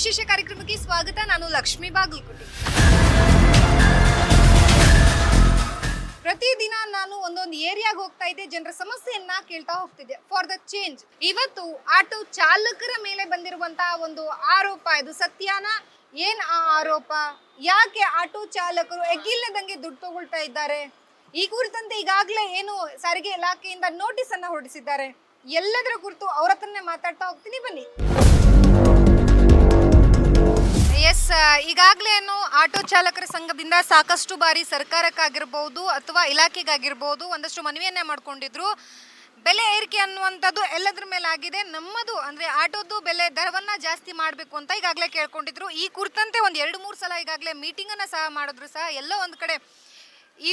ವಿಶೇಷ ಕಾರ್ಯಕ್ರಮಕ್ಕೆ ಸ್ವಾಗತ. ನಾನು ಲಕ್ಷ್ಮಿ ಬಾಗಲಕೋಟೆ. ಪ್ರತಿದಿನ ನಾನು ಒಂದೊಂದು ಏರಿಯಾಗ ಹೋಗ್ತಾ ಇದ್ದೆ. ಜನರ ಸಮಸ್ಯೆಯನ್ನ ಕೇಳ್ತಾ ಹೋಗ್ತಿದ್ದೆ. ಫಾರ್ ದ ಚೇಂಜ್ ಇವತ್ತು ಆಟೋ ಚಾಲಕರ ಮೇಲೆ ಬಂದಿರುವಂತಹ ಒಂದು ಆರೋಪ ಇದು ಸತ್ಯಾನ? ಏನ್ ಆ ಆರೋಪ? ಯಾಕೆ ಆಟೋ ಚಾಲಕರು ಎಗ್ಗಿಲ್ಲದಂಗೆ ದುಡ್ಡು ತಗೊಳ್ತಾ ಇದ್ದಾರೆ? ಈ ಕುರಿತಂತೆ ಈಗಾಗಲೇ ಏನು ಸಾರಿಗೆ ಇಲಾಖೆಯಿಂದ ನೋಟಿಸ್ ಅನ್ನ ಹೊರಡಿಸಿದ್ದಾರೆ. ಎಲ್ಲದರ ಕುರಿತು ಅವ್ರ ಮಾತಾಡ್ತಾ ಹೋಗ್ತೀನಿ. ಬನ್ನಿ. ಎಸ್ ಈಗಾಗಲೇ ಏನು ಆಟೋ ಚಾಲಕರ ಸಂಘದಿಂದ ಸಾಕಷ್ಟು ಬಾರಿ ಸರ್ಕಾರಕ್ಕಾಗಿರ್ಬೋದು ಅಥವಾ ಇಲಾಖೆಗಾಗಿರ್ಬೋದು ಒಂದಷ್ಟು ಮನವಿಯನ್ನೇ ಮಾಡಿಕೊಂಡಿದ್ರು. ಬೆಲೆ ಏರಿಕೆ ಅನ್ನುವಂಥದ್ದು ಎಲ್ಲದ್ರ ಮೇಲೆ ಆಗಿದೆ. ನಮ್ಮದು ಅಂದರೆ ಆಟೋದು ಬೆಲೆ ದರವನ್ನು ಜಾಸ್ತಿ ಮಾಡಬೇಕು ಅಂತ ಈಗಾಗಲೇ ಕೇಳ್ಕೊಂಡಿದ್ರು. ಈ ಕುರಿತಂತೆ ಒಂದು ಎರಡು ಮೂರು ಸಲ ಈಗಾಗಲೇ ಮೀಟಿಂಗನ್ನು ಸಹ ಮಾಡಿದ್ರು ಸಹ. ಎಲ್ಲೋ ಒಂದು ಕಡೆ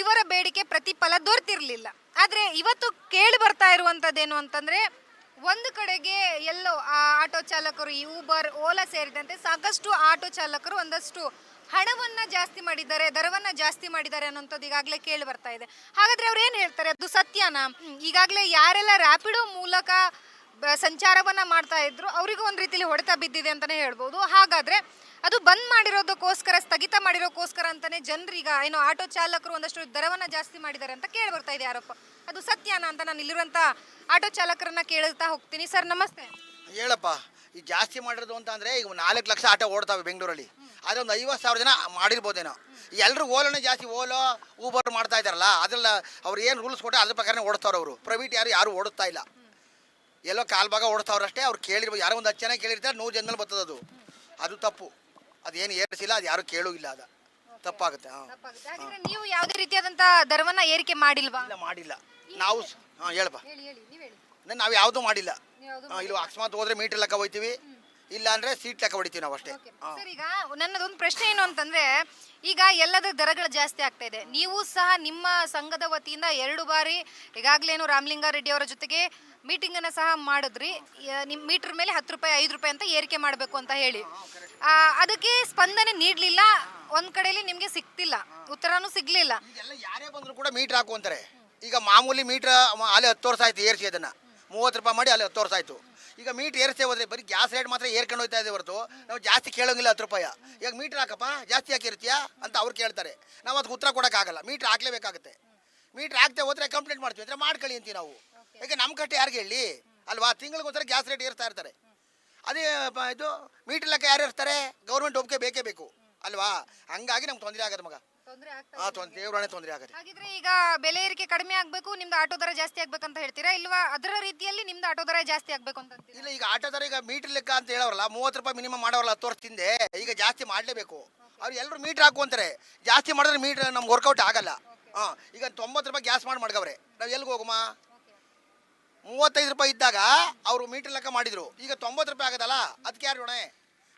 ಇವರ ಬೇಡಿಕೆ ಪ್ರತಿಫಲ ದೊರೆತಿರಲಿಲ್ಲ. ಆದರೆ ಇವತ್ತು ಕೇಳಿ ಬರ್ತಾ ಇರುವಂಥದ್ದೇನು ಅಂತಂದ್ರೆ ಒಂದು ಕಡೆಗೆ ಎಲ್ಲೋ ಆ ಆಟೋ ಚಾಲಕರು, ಈ ಊಬರ್ ಓಲಾ ಸೇರಿದಂತೆ ಸಾಕಷ್ಟು ಆಟೋ ಚಾಲಕರು ಒಂದಷ್ಟು ಹಣವನ್ನ ಜಾಸ್ತಿ ಮಾಡಿದ್ದಾರೆ, ದರವನ್ನ ಜಾಸ್ತಿ ಮಾಡಿದ್ದಾರೆ ಅನ್ನೋಂಥದ್ದು ಈಗಾಗಲೇ ಕೇಳಿ ಬರ್ತಾ ಇದೆ. ಹಾಗಾದ್ರೆ ಅವ್ರು ಏನ್ ಹೇಳ್ತಾರೆ? ಅದು ಸತ್ಯನಾ? ಈಗಾಗಲೇ ಯಾರೆಲ್ಲ ರ್ಯಾಪಿಡೋ ಮೂಲಕ ಸಂಚಾರವನ್ನ ಮಾಡ್ತಾ ಇದ್ರು. ಅವರಿಗೂ ಒಂದು ರೀತಿಲಿ ಹೊಡೆತ ಬಿದ್ದಿದೆ ಅಂತಲೇ ಹೇಳ್ಬೋದು. ಹಾಗಾದ್ರೆ ಅದು ಬಂದ್ ಮಾಡಿರೋದಕ್ಕೋಸ್ಕರ, ಸ್ಥಗಿತ ಮಾಡಿರೋಕ್ಕೋಸ್ಕರ ಅಂತಾನೆ ಜನರೀಗ, ಏನೋ ಆಟೋ ಚಾಲಕರು ಒಂದಷ್ಟು ದರವನ್ನು ಜಾಸ್ತಿ ಮಾಡಿದ್ದಾರೆ ಅಂತ ಕೇಳಿ ಬರ್ತಾ ಇದೆ ಆರೋಪ. ಅದು ಸತ್ಯನ ಅಂತ ನಾನು ಇಲ್ಲಿರುವಂಥ ಆಟೋ ಚಾಲಕರನ್ನ ಕೇಳ್ತಾ ಹೋಗ್ತೀನಿ. ಸರ್, ನಮಸ್ತೆ. ಹೇಳಪ್ಪ, ಈ ಜಾಸ್ತಿ ಮಾಡಿರೋದು ಅಂತ ಅಂದರೆ ಈಗ ನಾಲ್ಕು ಲಕ್ಷ ಆಟೋ ಓಡ್ತಾವೆ ಬೆಂಗಳೂರಲ್ಲಿ. ಆದರೆ ಒಂದು ಐವತ್ತು ಸಾವಿರ ಜನ ಮಾಡಿರ್ಬೋದೇನೋ. ಎಲ್ಲರೂ ಓಲೋನೇ ಜಾಸ್ತಿ, ಓಲೋ ಊಬರ್ ಮಾಡ್ತಾ ಇದ್ದಾರಲ್ಲ ಅದೆಲ್ಲ ಅವ್ರು ಏನು ರೂಲ್ಸ್ ಕೊಟ್ಟರೆ ಅದ್ರ ಪ್ರಕಾರನೇ ಓಡಿಸ್ತಾವ್ರು ಅವರು. ಪ್ರೈವೇಟ್ ಯಾರು ಯಾರು ಓಡಿಸ್ತಾ ಇಲ್ಲ. ಎಲ್ಲೋ ಕಾಲ್ ಭಾಗ ಓಡಿಸ್ತಾವ್ರಷ್ಟೇ ಅವ್ರು ಕೇಳಿರ್ಬೋದು ಯಾರೋ ಒಂದು ಹತ್ತು ಜನ ಕೇಳಿರ್ತಾರೆ ನೂರು ಜನದಲ್ಲಿ ಬರ್ತದೆ ಅದು. ಅದು ತಪ್ಪು. ಅದೇನು ಏರಿಸಿಲ್ಲ ಅದು ಯಾರು ಕೇಳೂ ಇಲ್ಲ ಅದು. ತಪ್ಪಾಗುತ್ತೆ ಹಾಂ. ತಪ್ಪಾಗುತ್ತೆ. ಹಾಗಿದ್ರೆ ನೀವು ಯಾವುದೇ ರೀತಿಯಾದಂತ ದರವನ್ನ ಏರಿಕೆ ಮಾಡಿಲ್ವಾ? ಇಲ್ಲ ಮಾಡಿಲ್ಲ. ನಾವು ಹಾಂ ಹೇಳಪ್ಪ ಹೇಳಿ ಹೇಳಿ ನೀವು ಹೇಳಿ. ನಾವು ಯಾವುದೂ ಮಾಡಿಲ್ಲ. ನೀವು ಯಾವ್ದು ಹಾಂ ಇಲ್ಲಿ ಅಕಸ್ಮಾತ್ ಹೋದ್ರೆ ಮೀಟರ್ ಲೆಕ್ಕ ಹೋಯ್ತೀವಿ ಇಲ್ಲ ಅಂದ್ರೆ ಸೀಟ್ ಲೆಕ್ಕ ಹೊಡಿತೀವಿ ನಾವು ಅಷ್ಟೇ. ಹಾಂ. ಸರ್ ಈಗ ನನ್ನದೊಂದು ಪ್ರಶ್ನೆ ಏನು ಅಂತಂದ್ರೆ ಈಗ ಎಲ್ಲದರ ದರಗಳು ಜಾಸ್ತಿ ಆಗ್ತಾ ಇದೆ. ನೀವು ಸಹ ನಿಮ್ಮ ಸಂಘದ ವತಿಯಿಂದ ಎರಡು ಬಾರಿ ಈಗಾಗಲೇನು ರಾಮಲಿಂಗಾರೆಡ್ಡಿ ಅವರ ಜೊತೆಗೆ ಮೀಟಿಂಗ್ ಅನ್ನ ಸಹ ಮಾಡಿದ್ರಿ. ನಿಮ್ಮ ನಿಮ್ ಮೀಟರ್ ಮೇಲೆ ಹತ್ತು ರೂಪಾಯಿ, ಐದು ರೂಪಾಯಿ ಅಂತ ಏರಿಕೆ ಮಾಡಬೇಕು ಅಂತ ಹೇಳಿ. ಅದಕ್ಕೆ ಸ್ಪಂದನೆ ನೀಡಲಿಲ್ಲ. ಒಂದ್ ಕಡೆಯಲ್ಲಿ ನಿಮ್ಗೆ ಸಿಕ್ತಿಲ್ಲ. ಉತ್ತರನೂ ಸಿಗ್ಲಿಲ್ಲ. ಇದೆಲ್ಲ ಯಾರೇ ಬಂದ್ರು ಕೂಡ ಮೀಟರ್ ಹಾಕು ಈಗ ಮಾಮೂಲಿ ಮೀಟರ್ ಅಲ್ಲಿ ಹತ್ತು ವರ್ಷ ಆಯ್ತು ಏರಿಸಿ ಅದನ್ನ. ಮೂವತ್ತು ರೂಪಾಯಿ ಮಾಡಿ ಅಲ್ಲಿ ಹತ್ತು ವರ್ಷ ಆಯ್ತು. ಈಗ ಮೀಟರ್ ಏರಿಸಿ ಹೋದ್ರೆ ಬರೀ ಗ್ಯಾಸ್ ರೇಟ್ ಮಾತ್ರ ಏರ್ಕೊಂಡು ಹೋಯ್ತಾ ಇದೆ ಹೊರತು. ನಾವು ಜಾಸ್ತಿ ಕೇಳೋಂಗಿಲ್ಲ ಹತ್ತು ರೂಪಾಯಿ. ಈಗ ಮೀಟರ್ ಹಾಕಪ್ಪ, ಜಾಸ್ತಿ ಹಾಕಿರ್ತೀಯಾ ಅಂತ ಅವ್ರು ಕೇಳ್ತಾರೆ. ನಾವು ಅದಕ್ಕೆ ಉತ್ತರ ಕೊಡೋಕ್ಕಾಗಲ್ಲ. ಮೀಟರ್ ಹಾಕ್ಲೇಬೇಕಾಗುತ್ತೆ. ಮೀಟರ್ ಹಾಕ್ತೆ ಹೋದ್ರೆ ಕಂಪ್ಲೇಂಟ್ ಮಾಡ್ತೀವಿ. ಅಂದರೆ ಮಾಡ್ಕೊಳ್ಳಿ ಅಂತೀವಿ ನಾವು. ಈಗ ನಮ್ಮ ಕಟ್ಟೆ ಯಾರಿಗೆ ಹೇಳಿ? ಅಲ್ವಾ? ತಿಂಗಳಿಗೋಸ್ಕರ ಗ್ಯಾಸ್ ರೇಟ್ ಏರ್ತಾ ಇರ್ತಾರೆ. ಅದೇ ಇದು ಮೀಟರ್ ಲೆಕ್ಕ ಯಾರು ಇರ್ತಾರೆ ಗೌರ್ಮೆಂಟ್ ಒಪ್ಪಿಗೆ ಬೇಕೇ ಬೇಕು. ಅಲ್ವಾ? ಹಂಗಾಗಿ ನಮ್ಗೆ ತೊಂದರೆ ಆಗದ ಮಗ. ಹಾಂ ತೊಂದರೆ ದೇವ್ರಾಣೆ ತೊಂದರೆ ಆಗುತ್ತೆ ಹಾಗಿದ್ರೆ ಈಗ ಬೆಲೆ ಏರಿಕೆ ಕಡಿಮೆ ಆಗಬೇಕು ನಿಮ್ದು ಆಟೋ ದರ ಜಾಸ್ತಿ ಆಗ್ಬೇಕಂತ ಹೇಳ್ತೀರಾ? ಇಲ್ವಾ ಅದರ ರೀತಿಯಲ್ಲಿ ನಿಮ್ದು ಆಟೋ ದರ ಜಾಸ್ತಿ ಆಗ್ಬೇಕು ಅಂತ ಅಂತೀರಾ? ಇಲ್ಲ ಈಗ ಆಟೋದಾರ ಈಗ ಮೀಟರ್ ಲೆಕ್ಕ ಅಂತ ಹೇಳೋರಲ್ಲ ಮೂವತ್ತು ರೂಪಾಯಿ ಮಿನಿಮಮ್ ಮಾಡೋರಲ್ಲ ಹತ್ತು ವರ್ಷ ತಿಂದೆ ಈಗ ಜಾಸ್ತಿ ಮಾಡಲೇಬೇಕು. ಅವ್ರು ಎಲ್ಲರೂ ಮೀಟ್ರ್ ಹಾಕುವಂತಾರೆ. ಜಾಸ್ತಿ ಮಾಡಿದ್ರೆ ಮೀಟ್ರ್ ನಮ್ಗೆ ವರ್ಕೌಟ್ ಆಗಲ್ಲ. ಹಾಂ ಈಗ ತೊಂಬತ್ತು ರೂಪಾಯಿ ಗ್ಯಾಸ್ ಮಾಡಿ ಮಾಡ್ಗವ್ರೆ. ನಾವು ಎಲ್ಲಿಗೆ ಹೋಗಮ್ಮ ಮೂವತ್ತೈದು ರೂಪಾಯಿ ಇದ್ದಾಗ ಅವರು ಮೀಟರ್ ಲೆಕ್ಕ ಮಾಡಿದ್ರು. ಈಗ ತೊಂಬತ್ತು ರೂಪಾಯಿ ಆಗದಲ್ಲ ಅದಕ್ಕೆ ಯಾರು ಹೊಣೆ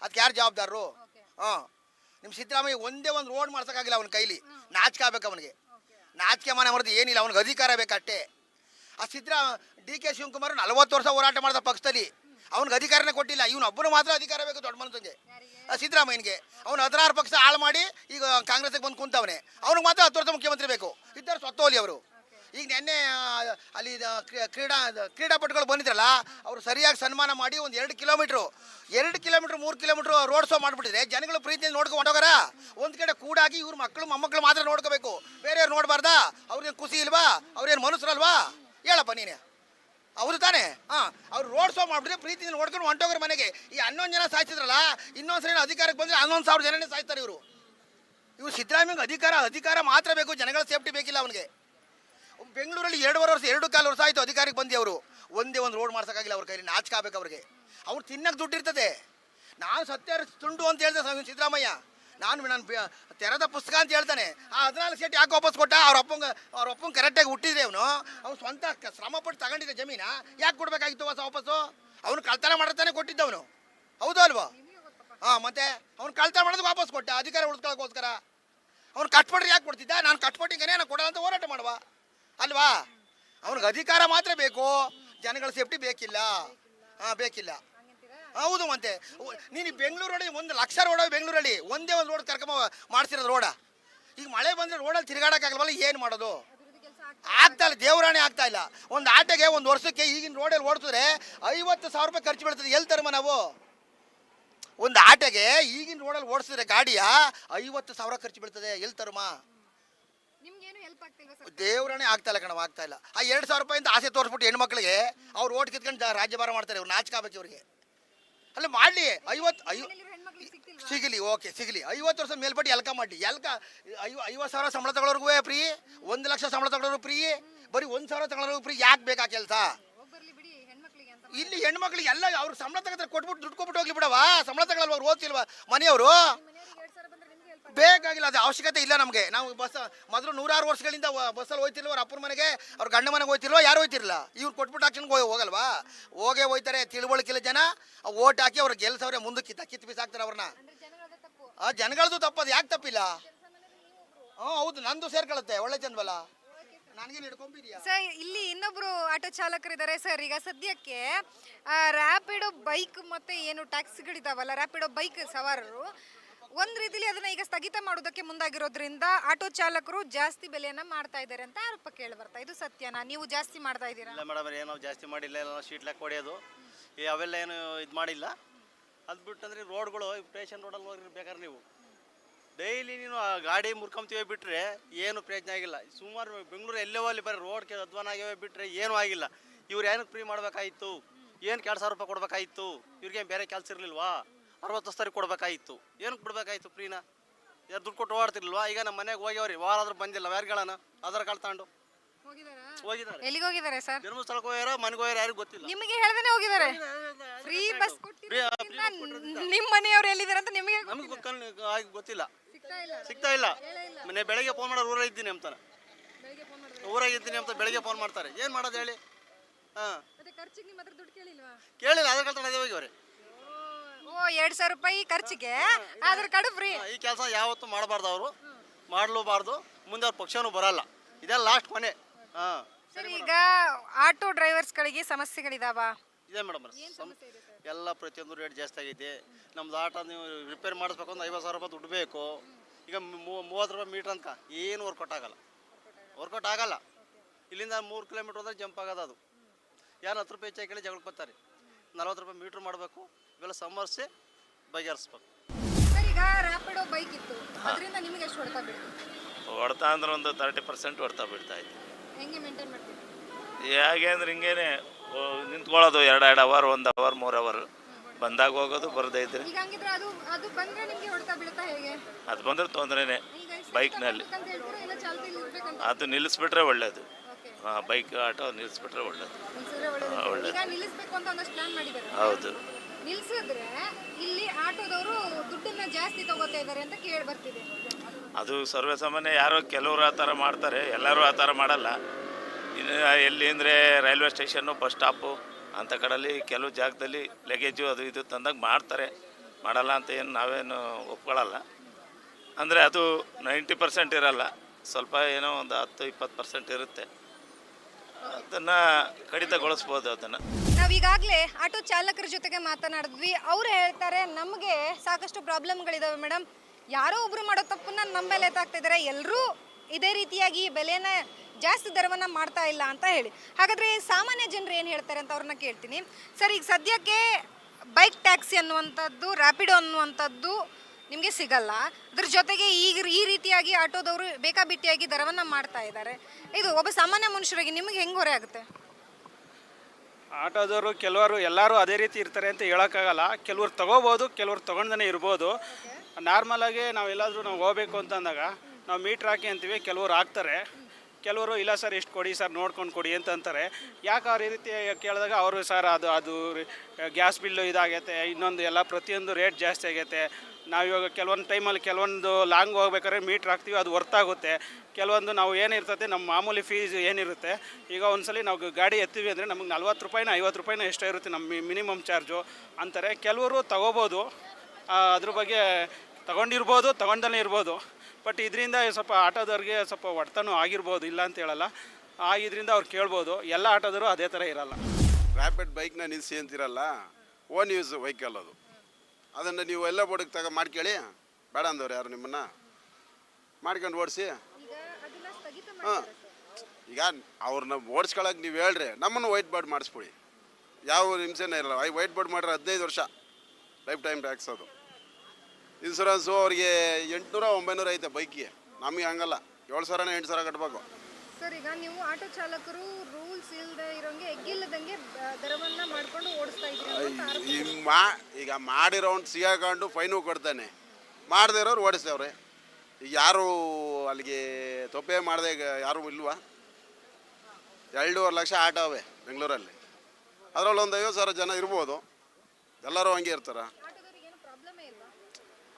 ಅದಕ್ಕೆ ಯಾರು ಜವಾಬ್ದಾರರು? ಹಾಂ. ನಿಮ್ಮ ಸಿದ್ದರಾಮಯ್ಯ ಒಂದೇ ಒಂದು ರೋಡ್ ಮಾಡ್ಸೋಕ್ಕಾಗಿಲ್ಲ ಅವನ ಕೈಲಿ. ನಾಚಿಕೆ ಆಗ್ಬೇಕು ಅವನಿಗೆ. ನಾಚಿಕೆ ಮನೆ ಮರೆದು ಏನಿಲ್ಲ ಅವನಿಗೆ ಅಧಿಕಾರ ಬೇಕಷ್ಟೇ ಆ ಸಿದ್ದರಾಮ ಡಿ ಕೆ ಶಿವಕುಮಾರ್ ನಲವತ್ತು ವರ್ಷ ಹೋರಾಟ ಮಾಡಿದ ಪಕ್ಷದಲ್ಲಿ ಅವ್ನಿಗೆ ಅಧಿಕಾರನೇ ಕೊಟ್ಟಿಲ್ಲ. ಇವನು ಒಬ್ಬನು ಮಾತ್ರ ಅಧಿಕಾರ ಬೇಕು ದೊಡ್ಡ ಮನಸ್ಸಿಗೆ ಆ ಸಿದ್ದರಾಮಯ್ಯನಿಗೆ. ಅವನು ಹದಿನಾರು ಪಕ್ಷ ಹಾಳು ಮಾಡಿ ಈಗ ಕಾಂಗ್ರೆಸ್ಗೆ ಬಂದು ಕುಂತವನೆ. ಅವ್ನಿಗೆ ಮಾತ್ರ ಹತ್ತು ವರ್ಷ ಮುಖ್ಯಮಂತ್ರಿ ಬೇಕು. ಇದ್ದಾರೆ ಸತ್ತೋಲಿ ಅವರು. ಈಗ ನೆನ್ನೆ ಅಲ್ಲಿ ಕ್ರೀಡಾ ಕ್ರೀಡಾಪಟುಗಳು ಬಂದಿದ್ರಲ್ಲ, ಅವರು ಸರಿಯಾಗಿ ಸನ್ಮಾನ ಮಾಡಿ ಒಂದು ಎರಡು ಕಿಲೋಮೀಟ್ರು, ಎರಡು ಕಿಲೋಮೀಟ್ರ್, ಮೂರು ಕಿಲೋಮೀಟ್ರ್ ರೋಡ್ ಶೋ ಮಾಡಿಬಿಟ್ಟಿದ್ರೆ ಜನಗಳು ಪ್ರೀತಿಯಿಂದ ನೋಡ್ಕೊಂಡು ಹೊಂಟೋಗಾರ? ಒಂದು ಕಡೆ ಕೂಡಾಗಿ ಇವ್ರ ಮಕ್ಕಳು, ಮೊಮ್ಮಕ್ಕಳು ಮಾತ್ರ ನೋಡ್ಕೋಬೇಕು. ಬೇರೆಯವ್ರು ನೋಡಬಾರ್ದಾ? ಅವ್ರಿಗೆ ಖುಷಿ ಇಲ್ವಾ? ಅವ್ರೇನು ಮನುಷ್ಯರಲ್ವಾ ಹೇಳಪ್ಪ ನೀನೆ. ಹೌದು ತಾನೇ? ಹಾಂ, ಅವ್ರು ರೋಡ್ ಶೋ ಮಾಡಿಬಿಟ್ರೆ ಪ್ರೀತಿಯಿಂದ ನೋಡ್ಕೊಂಡು ಹೊಂಟೋಗ್ರ ಮನೆಗೆ. ಈ ಹನ್ನೊಂದು ಜನ ಸಾಯ್ತಿದ್ರಲ್ಲ ಇನ್ನೊಂದು ಸರಿ ಅಧಿಕಾರಕ್ಕೆ ಬಂದರೆ ಹನ್ನೊಂದು ಸಾವಿರ ಜನನೇ ಸಾಯ್ತಾರೆ ಇವರು. ಇವ್ರು ಸಿದ್ದರಾಮಯ್ಯಗೆ ಅಧಿಕಾರ ಅಧಿಕಾರ ಮಾತ್ರ ಬೇಕು, ಜನಗಳ ಸೇಫ್ಟಿ ಬೇಕಿಲ್ಲ ಅವನಿಗೆ. ಬೆಂಗಳೂರಲ್ಲಿ ಎರಡೂವರೆ ವರ್ಷ, ಎರಡು ಕಾಲು ವರ್ಷ ಆಯಿತು ಅಧಿಕಾರಿಗೆ ಬಂದು ಅವರು. ಒಂದೇ ಒಂದು ರೋಡ್ ಮಾಡ್ಸೋಕ್ಕಾಗಿಲ್ಲ ಅವ್ರ ಕೈಲಿ, ನಾಚಿಕೆ ಆಗ್ಬೇಕು ಅವ್ರಿಗೆ. ಅವ್ರು ತಿನ್ನಕ್ಕೆ ದುಡ್ಡು ಇರ್ತದೆ. ನಾನು ಸತ್ಯ ತುಂಡು ಅಂತ ಹೇಳ್ದೆ ಸಿದ್ದರಾಮಯ್ಯ. ನಾನು ನಾನು ತೆರೆದ ಪುಸ್ತಕ ಅಂತ ಹೇಳ್ತಾನೆ. ಆ ಹದಿನಾಲ್ಕು ಸೆಟ್ ಯಾಕೆ ವಾಪಸ್ ಕೊಟ್ಟ? ಅವ್ರ ಅಪ್ಪಂಗ, ಅವ್ರ ಅಪ್ಪಂಗೆ ಕರೆಕ್ಟಾಗಿ ಹುಟ್ಟಿದ್ರೆ ಅವನು. ಅವ್ನು ಸ್ವಂತ ಶ್ರಮಪಟ್ಟು ತಗೊಂಡಿದ್ದ ಜಮೀನ? ಯಾಕೆ ಕೊಡಬೇಕಾಗಿತ್ತು ಹೊಸ ವಾಪಸ್ಸು? ಅವನು ಕಳ್ತನ ಮಾಡಿರ್ತಾನೆ ಕೊಟ್ಟಿದ್ದವನು ಹೌದು ಅಲ್ವಾ? ಹಾಂ, ಮತ್ತೆ ಅವ್ನು ಕಳ್ತನ ಮಾಡೋದು ವಾಪಸ್ ಕೊಟ್ಟ? ಅಧಿಕಾರ ಉಳಿಸ್ಕೊಳ್ಳೋಕ್ಕೋಸ್ಕರ ಅವ್ನು ಕಟ್ಪಟ್ರೆ ಯಾಕೆ ಕೊಡ್ತಿದ್ದ? ನಾನು ಕಟ್ಪಟ್ಟಿಗೆ ನಾನು ಕೊಡಲ್ಲ ಅಂತ ಹೋರಾಟ ಮಾಡುವ. ಅಲ್ವಾ? ಅವನಿಗೆ ಅಧಿಕಾರ ಮಾತ್ರ ಬೇಕು. ಜನಗಳ ಸೇಫ್ಟಿ ಬೇಕಿಲ್ಲ. ಹಾಂ, ಬೇಕಿಲ್ಲ. ಹೌದು ಮತ್ತೆ. ನೀನು ಬೆಂಗಳೂರಲ್ಲಿ ಒಂದು ಲಕ್ಷ ರೋಡ ಬೆಂಗಳೂರಲ್ಲಿ. ಒಂದೇ ಒಂದು ರೋಡ್ ಕರ್ಕೊಂಬ ಮಾಡ್ಸಿರೋದು ರೋಡ. ಈಗ ಮಳೆ ಬಂದರೆ ರೋಡಲ್ಲಿ ತಿರುಗಾಡಕ್ಕಾಗಲ್ವಲ್ಲ ಏನು ಮಾಡೋದು? ಆಗ್ತಾ ಇಲ್ಲ, ದೇವರಾಣಿ ಆಗ್ತಾ ಇಲ್ಲ. ಒಂದು ಆಟೋಗೆ ಒಂದು ವರ್ಷಕ್ಕೆ ಈಗಿನ ರೋಡಲ್ಲಿ ಓಡಿಸಿದ್ರೆ ಐವತ್ತು ಸಾವಿರ ರೂಪಾಯಿ ಖರ್ಚು ಬೀಳ್ತದೆ. ಎಲ್ಲಿ ತರಮ ನಾವು? ಒಂದು ಆಟೋಗೆ ಈಗಿನ ರೋಡಲ್ಲಿ ಓಡಿಸಿದ್ರೆ ಗಾಡಿಯ ಐವತ್ತು ಸಾವಿರ ಖರ್ಚು ಬೀಳ್ತದೆ. ಎಲ್ಲಿ ತರುಮ? ನಿಮ್ಗೇನು ಹೆಲ್ಪ್ ಆಗ್ತಿಲ್ವಾ ಸರ್? ದೇವ್ರನೇ ಆಗ್ತಾ ಇಲ್ಲ ಕಣವ್ ಆಗ್ತಾ ಇಲ್ಲ. ಆ ಎರಡು ಸಾವಿರ ರೂಪಾಯಿಂದ ಆಸೆ ತೋರಿಸ್ಬಿಟ್ಟು ಹೆಣ್ಮಕ್ಳಿಗೆ ಅವ್ರು ಓಟ್ ಕಿತ್ಕೊಂಡು ಜಾ- ರಾಜ್ಯಭಾರ ಮಾಡ್ತಾರೆ ಇವ್ರು ನಾಚಿಕಾಬೇಕು ಇವ್ರಿಗೆ. ಅಲ್ಲ ಮಾಡಲಿ ಐವತ್ತು ಹೆಣ್ಮಕ್ಳಿಗೆ ಸಿಗ್ತಿಲ್ವಾ? ಸಿಗಲಿ ಓಕೆ ಸಿಗಲಿ. ಐವತ್ತು ವರ್ಷ ಮೇಲ್ಪಟ್ಟು ಎಲ್ಕ ಮಾಡಿ ಎಲ್ಕ ಐವ ಐವತ್ತು ಸಾವಿರ ಸಂಬಳ ತಗೊಳ್ಳೋರ್ಗೂ ಫ್ರೀ ಒಂದು ಲಕ್ಷ ಸಂಬಳ ತಗೊಳ್ಳೋರು ಫ್ರೀ ಬರೀ ಒಂದು ಸಾವಿರ ತಗೊಳ್ಳೋರು ಫ್ರೀ ಯಾಕೆ ಬೇಕಾ ಕೆಲಸ? ಹೋಗ್ ಬರ್ಲಿ ಬಿಡಿ ಹೆಣ್ಮಕ್ಳಿಗೆ ಅಂತ ಇಲ್ಲಿ ಹೆಣ್ಮಕ್ಳಿಗೆ ಎಲ್ಲ ಅವ್ರು ಸಂಬಳ ತಗೋತಾರೆ ಕೊಟ್ಬಿಟ್ಟು ದುಡ್ಡು ಕೊಟ್ಬಿಟ್ಟು ಹೋಗ್ಲಿ ಬಿಡವಾ ಸಂಬಳ ತಗೊಳ್ಳಲ್ವ ಅವ್ರು ಓದ್ತಿಲ್ವಾ ಮನೆಯವರು? ಬೇಕಾಗಿಲ್ಲ ಅದು ಅವಶ್ಯಕತೆ ಇಲ್ಲ ನಮಗೆ. ನಾವು ಬಸ್ ಮೊದಲು ನೂರಾರು ವರ್ಷಗಳಿಂದ ಬಸ್ಸಲ್ಲಿ ಹೋಯ್ತಿಲ್ವ ಅವ್ರ ಅಪ್ಪನ ಮನೆಗೆ ಅವ್ರ ಗಂಡ ಮನೆಗೆ ಹೋಯ್ತಿಲ್ವ ಯಾರು ಹೋಯ್ತಿರಲ್ಲ ಇವ್ರು ಕೊಟ್ಬಿಟ್ಟು ಆಕ್ಷನ್ ಹೋಗಿ ಹೋಗಲ್ವಾ? ಹೋಗೇ ಹೋಯ್ತಾರೆ ತಿಳುವಳಿಕಿಲ್ಲ ಜನ ಓಟ್ ಹಾಕಿ ಅವ್ರ ಗೆಲ್ಸವ್ರೆ ಮುಂದೆ ಕಿತ್ತ ಕಿತ್ತು ಬಿಸಾಕ್ತಾರೆ ಅವ್ರನ್ನ. ಆ ಜನಗಳದ್ದು ತಪ್ಪದು ಯಾಕೆ ತಪ್ಪಿಲ್ಲ? ಹ್ಞೂ ಹೌದು ನಂದು ಸೇರ್ಕೊಳ್ಳುತ್ತೆ ಒಳ್ಳೆ ಚಂದವಲ್ಲ ಸರ್ ಇಲ್ಲಿ ಇನ್ನೊಬ್ರು ಆಟೋ ಚಾಲಕರಿದ್ದಾರೆ ಸರ್. ಈಗ ಸದ್ಯಕ್ಕೆ ರ್ಯಾಪಿಡೋ ಬೈಕ್ ಮತ್ತೆ ಏನು ಟ್ಯಾಕ್ಸಿಗಳಿದಾವಲ್ಲ ರ್ಯಾಪಿಡೋ ಬೈಕ್ ಸವಾರರು ಒಂದ್ ರೀತಿಲಿ ಅದನ್ನ ಈಗ ಸ್ಥಗಿತ ಮಾಡೋದಕ್ಕೆ ಮುಂದಾಗಿರೋದ್ರಿಂದ ಆಟೋ ಚಾಲಕರು ಜಾಸ್ತಿ ಬೆಲೆಯನ್ನ ಮಾಡ್ತಾ ಇದ್ದಾರೆ ಅಂತ ಆರೋಪ ಕೇಳಿ ಬರ್ತಾ. ಇದು ಸತ್ಯನಾ? ನೀವು ಜಾಸ್ತಿ ಮಾಡ್ತಾ ಇದ್ದೀರಾ? ಇಲ್ಲ ಮೇಡಮ್, ಏನೋ ಜಾಸ್ತಿ ಮಾಡಿಲ್ಲ, ಎಲ್ಲ ಶೀಟ್ ಲೆಕ್ಕ ಹೊಡೆಯೋದು. ಅವೆಲ್ಲ ಏನು ಇದು ಮಾಡಿಲ್ಲ. ಅದು ಬಿಟ್ಟಂದ್ರೆ ರೋಡ್ಗಳು ಸ್ಟೇಷನ್ ರೋಡಲ್ಲಿ ಹೋಗಿ ಬೇಕಾದ್ರೆ ನೀವು. ಡೈಲಿ ನೀನು ಆ ಗಾಡಿ ಮುರ್ಕೊಂತೀವಿ ಬಿಟ್ಟರೆ ಏನು ಪ್ರಯೋಜನ ಆಗಿಲ್ಲ. ಸುಮಾರು ಬೆಂಗಳೂರು ಎಲ್ಲೇ ಅಲ್ಲಿ ಬರೀ ರೋಡ್ಗೆ ಅಧ್ವಾನ ಆಗ್ಯಾವೆ ಬಿಟ್ಟರೆ ಏನೂ ಆಗಿಲ್ಲ. ಇವ್ರು ಏನಕ್ಕೆ ಫ್ರೀ ಮಾಡಬೇಕಾಯಿತು? ಏನು ಎರಡು ಸಾವಿರ ರೂಪಾಯಿ ಕೊಡಬೇಕಾಗಿತ್ತು ಇವ್ರಿಗೆ ಬೇರೆ ಕೆಲಸ ಇರಲಿಲ್ವಾ? ಅರವತ್ತು ಸರಿ ಕೊಡಬೇಕಾಗಿತ್ತು ಏನಕ್ಕೆ ಕೊಡ್ಬೇಕಾಯ್ತು ಫ್ರೀನ ಯಾರು ದುಡ್ಡು ಕೊಟ್ಟು ಓಡಾಡ್ತಿರ್ಲ್ವಾ ಈಗ ನಮ್ಮ ಮನೆಗೆ ಹೋಗ್ಯವ್ರಿ ವಾರ ಆದ್ರೂ ಬಂದಿಲ್ಲ ಯಾರುಗಳನ್ನ ಆಧಾರ್ ಕಾರ್ಡ್ ತಗೊಂಡು ಹೋಗಿದ್ದಾರೆ? ಎಲ್ಲಿಗೆ ಹೋಗಿದ್ದಾರೆ ಸರ್? ಧರ್ಮಸ್ಥಳಕ್ಕೆ ಹೋಗ್ಯಾರ ಮನೆಗೆ ಹೋಗ್ಯಾರ ಯಾರಿಗೂ ಗೊತ್ತಿಲ್ಲ. ನಿಮಗೆ ಹೇಳ್ದೇನೆ ಹೋಗಿದ್ದಾರೆ. ಫ್ರೀ ಬಸ್ ನಿಮ್ಮ ಮನೆಯವ್ರು ಎಲ್ಲಿದ್ದಾರೆ ಅಂತ ನಿಮಗೆ ನಮಗೆ ಆಗಿ ಗೊತ್ತಿಲ್ಲ. ಸಿಗ್ತಾ ಇಲ್ಲ. ಮನೆ ಬೆಳಗ್ಗೆ ಫೋನ್ ಮಾಡೋರು ಊರಾಗ ಇದ್ದೀನಿ ಅಂತಾನೆ. ಊರಾಗ ಇದ್ದೀನಿ ಅಂತ ಬೆಳಗ್ಗೆ ಫೋನ್ ಮಾಡ್ತಾರೆ. ಏನು ಮಾಡೋದು ಹೇಳಿ? ಹಾಂ. ಕೇಳಿಲ್ಲ. ಆಧಾರ್ ಕಾರ್ಡ್ ತಗೊಂಡೇ ಹೋಗ್ಯವ್ರಿ ಓ ಎರಡ್ ಸಾವಿರ ರೂಪಾಯಿ ಖರ್ಚಿಗೆ? Aadhaar card free. ಈ ಕೆಲಸ ಯಾವತ್ತೂ ಮಾಡಬಾರ್ದು ಅವರು. ಮಾಡಲೂಬಾರ್ದು. ಮುಂದೆ ಅವ್ರ ಪಕ್ಷನೂ ಬರಲ್ಲ. ಇದೇ ಲಾಸ್ಟ್ ಮನೆ. ಹಾಂ. ಸರ್ ಈಗ ಆಟೋ ಡ್ರೈವರ್ಸ್ಗಳಿಗೆ ಸಮಸ್ಯೆಗಳಿದಾವ? ಇದೆ ಮೇಡಮ್ ಎಲ್ಲ ಪ್ರತಿಯೊಂದು ರೇಟ್ ಜಾಸ್ತಿ ಆಗೈತೆ. ನಮ್ದು ಆಟೋ ನೀವು ರಿಪೇರ್ ಮಾಡಿಸ್ಬೇಕು ಅಂದ್ರೆ ಐವತ್ತು ಸಾವಿರ ರೂಪಾಯಿ ದುಡ್ಡು ಬೇಕು. ಈಗ ಮೂ- ಮೂವತ್ತು ರೂಪಾಯಿ ಮೀಟ್ರ್ ಅಂತ ಏನು ವರ್ಕೌಟ್ ಆಗಲ್ಲ. ವರ್ಕೌಟ್ ಆಗಲ್ಲ. ಇಲ್ಲಿಂದ ಮೂರು ಕಿಲೋಮೀಟ್ರ್ ಹೋದ್ರೆ ಜಂಪ್ ಆಗೋದು ಅದು. ಯಾರು ಹತ್ತು ರೂಪಾಯಿ ಹೆಚ್ಚಾಗಿ ಕೇಳಿ ಜಗಳಕ್ಕೆ ಬರ್ತಾರೆ. ನಲ್ವತ್ತು ರೂಪಾಯಿ ಮೀಟ್ರ್ ಮಾಡಬೇಕು ಇವೆಲ್ಲ ಸಮಸ್ಯೆ ಬಗೆಹರಿಸ್ಬೇಕು ಸರ್ ಈಗ ರ್ಯಾಪಿಡೋ ಬೈಕ್ ಇತ್ತು. ಅದರಿಂದ ನಿಮಗೆ ಎಷ್ಟು ಹೊಡ್ತಾ ಹೊಡ್ತಾ ಅಂದ್ರೆ ಒಂದು ತರ್ಟಿ ಪರ್ಸೆಂಟ್ ಹೊಡ್ತಾ ಬಿಡ್ತಾ ಇತ್ತು. ಹೆಂಗೆ ಮೇಂಟೈನ್ ಮಾಡ್ತೀವಿ ಹೇಗೆ ಅಂದ್ರೆ ಹಿಂಗೇನೆ ಓ, ನಿಂತ್ಕೊಳ್ಳೋದು ಎರಡು ಎರಡು ಅವರ್ ಒಂದು ಅವರ್ ಮೂರು ಅವರ್ ಬಂದಾಗ ಹೋಗೋದು ಬರದೇ ಇದ್ರೆ. ಈಗ ಹಂಗಿದ್ರೆ ಅದು ಅದು ಬಂದ್ರೆ ನಿಮಗೆ ಹೊಡ್ತಾ ಬೀಳ್ತಾ ಹೇಗೆ? ಅದು ಬಂದ್ರೆ ತೊಂದರೆನೆ. ಈಗ ಎಷ್ಟು ಬೈಕ್ನಲ್ಲಿ ಅಂತ ಹೇಳ್ತೀರಾ ಇಲ್ಲ ಚಾಲ್ತಿಯಲ್ಲಿ ಇರ್ಬೇಕಂತ? ಅದು ನಿಲ್ಲಿಸ್ಬಿಟ್ರೆ ಒಳ್ಳೇದು. ಬೈಕ್ ಆಟೋ ನಿಲ್ಲಿಸ್ಬಿಟ್ರೆ ಒಳ್ಳೇದು. ಒಳ್ಳೇದು. ಈಗ ನಿಲ್ಲಿಸ್ಬೇಕು ಅಂತ ಒಂದಷ್ಟು ಪ್ಲಾನ್ ಮಾಡಿದ್ದಾರೆ. ಹೌದು. ನಿಲ್ಸಿದ್ರೆ ಇಲ್ಲಿ ಆಟೋದವರು ದುಡ್ಡನ್ನ ಜಾಸ್ತಿ ತಗೋತಾ ಇದ್ದಾರೆ ಅಂತ ಕೇಳಿ ಬರ್ತಿದೆ. ಅದು ಸರ್ವೇ ಸಾಮಾನ್ಯ ಯಾರೋ ಕೆಲವರು ಆ ಥರ ಮಾಡ್ತಾರೆ ಎಲ್ಲರೂ ಆ ಥರ ಮಾಡಲ್ಲ. ಇನ್ನು ಎಲ್ಲಿ ಅಂದರೆ ರೈಲ್ವೆ ಸ್ಟೇಷನ್ನು ಬಸ್ ಸ್ಟಾಪು ಅಂಥ ಕಡೆಯಲ್ಲಿ ಕೆಲವು ಜಾಗದಲ್ಲಿ ಲಗೇಜು ಅದು ಇದು ತಂದಾಗ ಮಾಡ್ತಾರೆ. ಮಾಡಲ್ಲ ಅಂತ ಏನು ನಾವೇನು ಒಪ್ಕೊಳ್ಳಲ್ಲ. ಅಂದರೆ ಅದು ನೈಂಟಿ ಪರ್ಸೆಂಟ್ ಇರಲ್ಲ. ಸ್ವಲ್ಪ ಏನೋ ಒಂದು ಹತ್ತು ಇಪ್ಪತ್ತು ಪರ್ಸೆಂಟ್ ಇರುತ್ತೆ. ಅದನ್ನು ಕಡಿತಗೊಳಿಸ್ಬೋದು ಅದನ್ನ. ನಾವು ಈಗಾಗಲೇ ಆಟೋ ಚಾಲಕರ ಜೊತೆಗೆ ಮಾತನಾಡಿದ್ವಿ. ಅವ್ರು ಹೇಳ್ತಾರೆ, ನಮಗೆ ಸಾಕಷ್ಟು ಪ್ರಾಬ್ಲಮ್ಗಳಿದಾವೆ ಮೇಡಮ್. ಯಾರೋ ಒಬ್ರು ಮಾಡೋ ತಪ್ಪನ್ನ ನಮ್ಮ ಮೇಲೆ ಎತ್ತಾಗ್ತಾ ಇದ್ದಾರೆ ಎಲ್ಲರೂ ಇದೇ ರೀತಿಯಾಗಿ ಬೆಲೆನ ಜಾಸ್ತಿ ದರವನ್ನ ಮಾಡ್ತಾ ಇಲ್ಲ ಅಂತ ಹೇಳಿ. ಹಾಗಾದ್ರೆ ಸಾಮಾನ್ಯ ಜನರು ಏನು ಹೇಳ್ತಾರೆ ಅಂತ ಅವ್ರನ್ನ ಕೇಳ್ತೀನಿ. ಸರ್, ಈಗ ಸದ್ಯಕ್ಕೆ ಬೈಕ್ ಟ್ಯಾಕ್ಸಿ ಅನ್ನುವಂಥದ್ದು ರ್ಯಾಪಿಡೋ ಅನ್ನುವಂಥದ್ದು ನಿಮಗೆ ಸಿಗಲ್ಲ. ಅದ್ರ ಜೊತೆಗೆ ಈಗ ಈ ರೀತಿಯಾಗಿ ಆಟೋದವರು ಬೇಕಾಬಿಟ್ಟಿಯಾಗಿ ದರವನ್ನು ಮಾಡ್ತಾ ಇದ್ದಾರೆ. ಇದು ಒಬ್ಬ ಸಾಮಾನ್ಯ ಮನುಷ್ಯರಿಗೆ ನಿಮಗೆ ಹೆಂಗೆ ಹೊರೆ ಆಗುತ್ತೆ? ಆಟೋದವರು ಕೆಲವರು ಎಲ್ಲರೂ ಅದೇ ರೀತಿ ಇರ್ತಾರೆ ಅಂತ ಹೇಳೋಕ್ಕಾಗಲ್ಲ. ಕೆಲವ್ರು ತಗೋಬೋದು, ಕೆಲವ್ರು ತೊಗೊಂಡೇ ಇರ್ಬೋದು. ನಾರ್ಮಲಾಗಿ ನಾವು ಎಲ್ಲಾದರೂ ನಾವು ಹೋಗ್ಬೇಕು ಅಂತ ಅಂದಾಗ ನಾವು ಮೀಟ್ರ್ ಹಾಕಿ ಅಂತೀವಿ, ಕೆಲವ್ರು ಹಾಕ್ತಾರೆ. ಕೆಲವರು ಇಲ್ಲ ಸರ್ ಇಷ್ಟು ಕೊಡಿ ಸರ್, ನೋಡ್ಕೊಂಡು ಕೊಡಿ ಅಂತ ಅಂತಾರೆ. ಯಾಕೆ ಅವ್ರ ಈ ರೀತಿ ಕೇಳಿದಾಗ ಅವರು ಸರ್ ಅದು ಅದು ಗ್ಯಾಸ್ ಬಿಲ್ಲು ಇದಾಗೈತೆ, ಇನ್ನೊಂದು ಎಲ್ಲ ಪ್ರತಿಯೊಂದು ರೇಟ್ ಜಾಸ್ತಿ ಆಗೈತೆ. ನಾವು ಇವಾಗ ಕೆಲವೊಂದು ಟೈಮಲ್ಲಿ ಕೆಲವೊಂದು ಲಾಂಗ್ ಹೋಗ್ಬೇಕಾದ್ರೆ ಮೀಟ್ರ್ ಹಾಕ್ತೀವಿ, ಅದು ಆಗುತ್ತೆ. ಕೆಲವೊಂದು ನಾವು ಏನಿರ್ತದೆ ನಮ್ಮ ಮಾಮೂಲಿ ಫೀಸ್ ಏನಿರುತ್ತೆ, ಈಗ ಒಂದ್ಸಲಿ ನಾವು ಗಾಡಿ ಎತ್ತೀವಿ ಅಂದರೆ ನಮಗೆ ನಲ್ವತ್ತು ರೂಪಾಯಿನ ಐವತ್ತು ರೂಪಾಯಿನ ಎಷ್ಟೋ ಇರುತ್ತೆ ನಮ್ಮ ಮಿನಿಮಮ್ ಚಾರ್ಜು ಅಂತಾರೆ. ಕೆಲವರು ತಗೋಬೋದು ಅದ್ರ ಬಗ್ಗೆ ತಗೊಂಡಿರ್ಬೋದು ತಗೊಂಡೇ ಇರ್ಬೋದು. ಬಟ್ ಇದರಿಂದ ಸ್ವಲ್ಪ ಆಟೋದವ್ರಿಗೆ ಸ್ವಲ್ಪ ಒಡ್ತನೂ ಆಗಿರ್ಬೋದು, ಇಲ್ಲ ಅಂತ ಹೇಳಲ್ಲ. ಆ, ಇದರಿಂದ ಅವ್ರು ಕೇಳ್ಬೋದು, ಎಲ್ಲ ಆಟೋದವರು ಅದೇ ಥರ ಇರಲ್ಲ. ರ್ಯಾಪಿಡ್ ಬೈಕ್ನ ನಿಲ್ಲಿಸಿ ಅಂತಿರಲ್ಲ ಓನ್ ಯೂಸ್ ವೆಹಿಕಲ್ ಅದು. ಅದನ್ನು ನೀವು ಎಲ್ಲ ಬೋರ್ಡಿಗೆ ತಗೋ ಮಾಡ್ಕೊಳ್ಳಿ ಬೇಡ ಅಂದವ್ರು ಯಾರು ನಿಮ್ಮನ್ನ. ಮಾಡ್ಕೊಂಡು ಓಡಿಸಿ. ಹಾಂ. ಈಗ ಅವ್ರನ್ನ ಓಡಿಸ್ಕೊಳಕ್ಕೆ ನೀವು ಹೇಳ್ರಿ. ನಮ್ಮನ್ನು ವೈಟ್ ಬೋರ್ಡ್ ಮಾಡಿಸ್ಬಿಡಿ. ಯಾವ ಹಿಂಸೆನೇ ಇರಲ್ಲ. ವೈಟ್ ಬೋರ್ಡ್ ಮಾಡ್ರೆ ಹದಿನೈದು ವರ್ಷ ಲೈಫ್ ಟೈಮ್ ಟ್ಯಾಕ್ಸ್ ಅದು. ಇನ್ಸೂರೆನ್ಸು ಅವ್ರಿಗೆ ಎಂಟುನೂರ ಒಂಬೈನೂರ ಐತೆ ಬೈಕಿಗೆ. ನಮಗೆ ಹಂಗಲ್ಲ. ಏಳು ಸಾವಿರನೇ ಎಂಟು ಸಾವಿರ ಕಟ್ಟಬೇಕು ಸರ್ ಈಗ ನೀವು ಆಟೋ ಚಾಲಕರು ರೂಲ್ಸ್ ಇಲ್ಲದೆ ಇರೋಂಗೆ ಎಗ್ಗಿಲ್ಲದಂಗೆ ಬ- ದರವನ್ನ ಮಾಡ್ಕೊಂಡು ಓಡಿಸ್ತಾ ಇದ್ದೀರಿ ಅಂತ ಈ ಮಾ ಈಗ ಮಾಡಿರೋನ್ ಸಿಗಾಕೊಂಡು ಫೈನು ಕೊಡ್ತಾನೆ. ಮಾಡದೇ ಇರೋರು ಓಡಿಸ್ತೇವ್ರೆ. ಈಗ ಯಾರು ಅಲ್ಲಿಗೆ ತೊಪ್ಪೆ ಮಾಡದೆ ಯಾರು ಇಲ್ವಾ? ಎರಡೂವರೆ ಲಕ್ಷ ಆಟೋ ಅವೆ ಬೆಂಗಳೂರಲ್ಲಿ. ಅದರಲ್ಲಿ ಒಂದು ಐವತ್ತು ಸಾವಿರ ಜನ ಇರ್ಬೋದು. ಎಲ್ಲರೂ ಹಂಗೆ ಇರ್ತಾರ?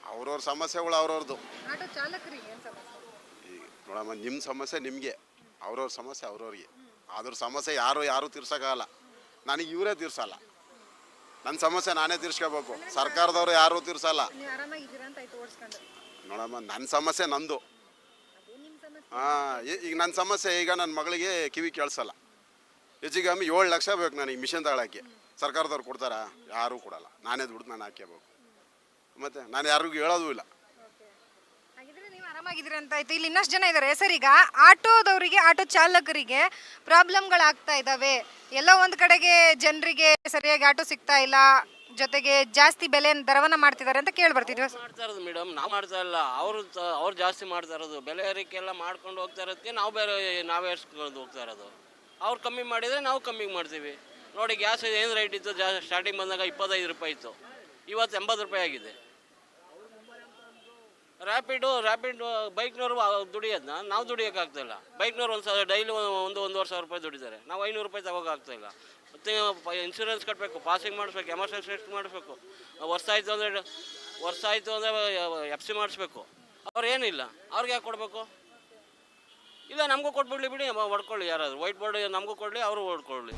ಅವ್ರವ್ರ ಸಮಸ್ಯೆಗಳು ಅವ್ರವ್ರದ್ದು. ಈಗ ನೋಡಮ್ಮ ನಿಮ್ಮ ಸಮಸ್ಯೆ ನಿಮಗೆ. ಅವ್ರವ್ರ ಸಮಸ್ಯೆ ಅವ್ರವ್ರಿಗೆ. ಅದ್ರ ಸಮಸ್ಯೆ ಯಾರು ಯಾರು ತೀರ್ಸೋಕ್ಕಾಗಲ್ಲ. ನನಗೆ ಇವರೇ ತೀರ್ಸಲ್ಲ. ನನ್ನ ಸಮಸ್ಯೆ ನಾನೇ ತೀರ್ಸ್ಕೋಬೇಕು. ಸರ್ಕಾರದವರು ಯಾರೂ ತೀರ್ಸಲ್ಲ. ನೋಡಮ್ಮ ನನ್ನ ಸಮಸ್ಯೆ ನಂದು. ಹಾಂ ಈಗ ನನ್ನ ಸಮಸ್ಯೆ ಈಗ ನನ್ನ ಮಗಳಿಗೆ ಕಿವಿ ಕೇಳಿಸಲ್ಲ. ಹೆಚ್ಚಿಗೆ ಕಮ್ಮಿ ಏಳು ಲಕ್ಷ ಬೇಕು ನನಗೆ ಮಿಷನ್ ತಗೊಳಕ್ಕೆ. ಸರ್ಕಾರದವ್ರು ಕೊಡ್ತಾರಾ? ಯಾರೂ ಕೊಡಲ್ಲ. ನಾನೇ ದುಡ್ಡು ನಾನು ಹಾಕ್ಯಬೇಕು. ಮತ್ತು ನಾನು ಯಾರಿಗೂ ಹೇಳೋದು ಇಲ್ಲ. ಆರಾಮಾಗಿದ್ದೀರಾ ಅಂತ ಆಯ್ತು ಇಲ್ಲಿ ಇನ್ನಷ್ಟು ಜನ ಇದ್ದಾರೆ ಸರ್, ಈಗ ಆಟೋದವರಿಗೆ, ಆಟೋ ಚಾಲಕರಿಗೆ ಪ್ರಾಬ್ಲಮ್ಗಳಾಗ್ತಾ ಇದ್ದಾವೆ ಎಲ್ಲ ಒಂದು ಕಡೆಗೆ ಜನರಿಗೆ ಸರಿಯಾಗಿ ಆಟೋ ಸಿಗ್ತಾ ಇಲ್ಲ. ಜೊತೆಗೆ ಜಾಸ್ತಿ ಬೆಲೆ ದರವನ್ನ ಮಾಡ್ತಿದ್ದಾರೆ ಅಂತ ಕೇಳಿ ಬರ್ತಿದ್ವಿ. ಮೇಡಮ್. ನಾವು ಮಾಡ್ತಾ ಇಲ್ಲ. ಅವರು ಅವ್ರು ಜಾಸ್ತಿ ಮಾಡ್ತಾ ಇರೋದು. ಬೆಲೆ ಏರಿಕೆ ಎಲ್ಲ ಮಾಡ್ಕೊಂಡು ಹೋಗ್ತಾ ಇರೋದಕ್ಕೆ ನಾವು ಬೇರೆ, ನಾವೇ ಹೋಗ್ತಾ ಇರೋದು. ಅವ್ರು ಕಮ್ಮಿ ಮಾಡಿದರೆ ನಾವು ಕಮ್ಮಿ ಮಾಡ್ತೀವಿ. ನೋಡಿ, ಗ್ಯಾಸ್ ಏನು ರೇಟ್ ಇತ್ತು? ಜಾ ಸ್ಟಾರ್ಟಿಂಗ್ ಬಂದಾಗ ಇಪ್ಪತ್ತೈದು ರೂಪಾಯಿ ಇತ್ತು. ಇವತ್ತು ಎಂಬತ್ತು ರೂಪಾಯಿ ಆಗಿದೆ. ರ್ಯಾಪಿಡು ರ್ಯಾಪಿಡ್ ಬೈಕ್ನವರು ದುಡಿಯೋದನ್ನ ನಾವು ದುಡಿಯೋಕ್ಕಾಗ್ತಾಯಿಲ್ಲ ಬೈಕ್ನವ್ರು ಒಂದು ಸಾವಿರ ಡೈಲಿ ಒಂದು ಒಂದೂವರೆ ಸಾವಿರ ರೂಪಾಯಿ ದುಡಿತಾರೆ. ನಾವು ಐನೂರು ರೂಪಾಯಿ ತಗೋಕ್ಕಾಗ್ತಾಯಿಲ್ಲ ಮತ್ತು ಇನ್ಶೂರೆನ್ಸ್ ಕಟ್ಟಬೇಕು ಪಾಸಿಂಗ್ ಮಾಡಿಸ್ಬೇಕು, ಎಮರ್ಜೆನ್ಸಿ ಟೆಸ್ಟ್ ಮಾಡಿಸ್ಬೇಕು. ವರ್ಷ ಆಯಿತು ಅಂದರೆ, ವರ್ಷ ಆಯಿತು ಅಂದರೆ ಎಫ್ ಸಿ ಮಾಡಿಸ್ಬೇಕು. ಅವ್ರು ಏನಿಲ್ಲ. ಅವ್ರಿಗೆ ಯಾಕೆ ಕೊಡಬೇಕು? ಇಲ್ಲ, ನಮಗೂ ಕೊಟ್ಬಿಡ್ಲಿ ಬಿಡಿ ಹೊಡ್ಕೊಳ್ಳಿ ಯಾರಾದ್ರು. ವೈಟ್ ಬೋರ್ಡ್ ನಮಗೂ ಕೊಡಲಿ ಅವರು ಹೊಡ್ಕೊಳ್ಳಿ.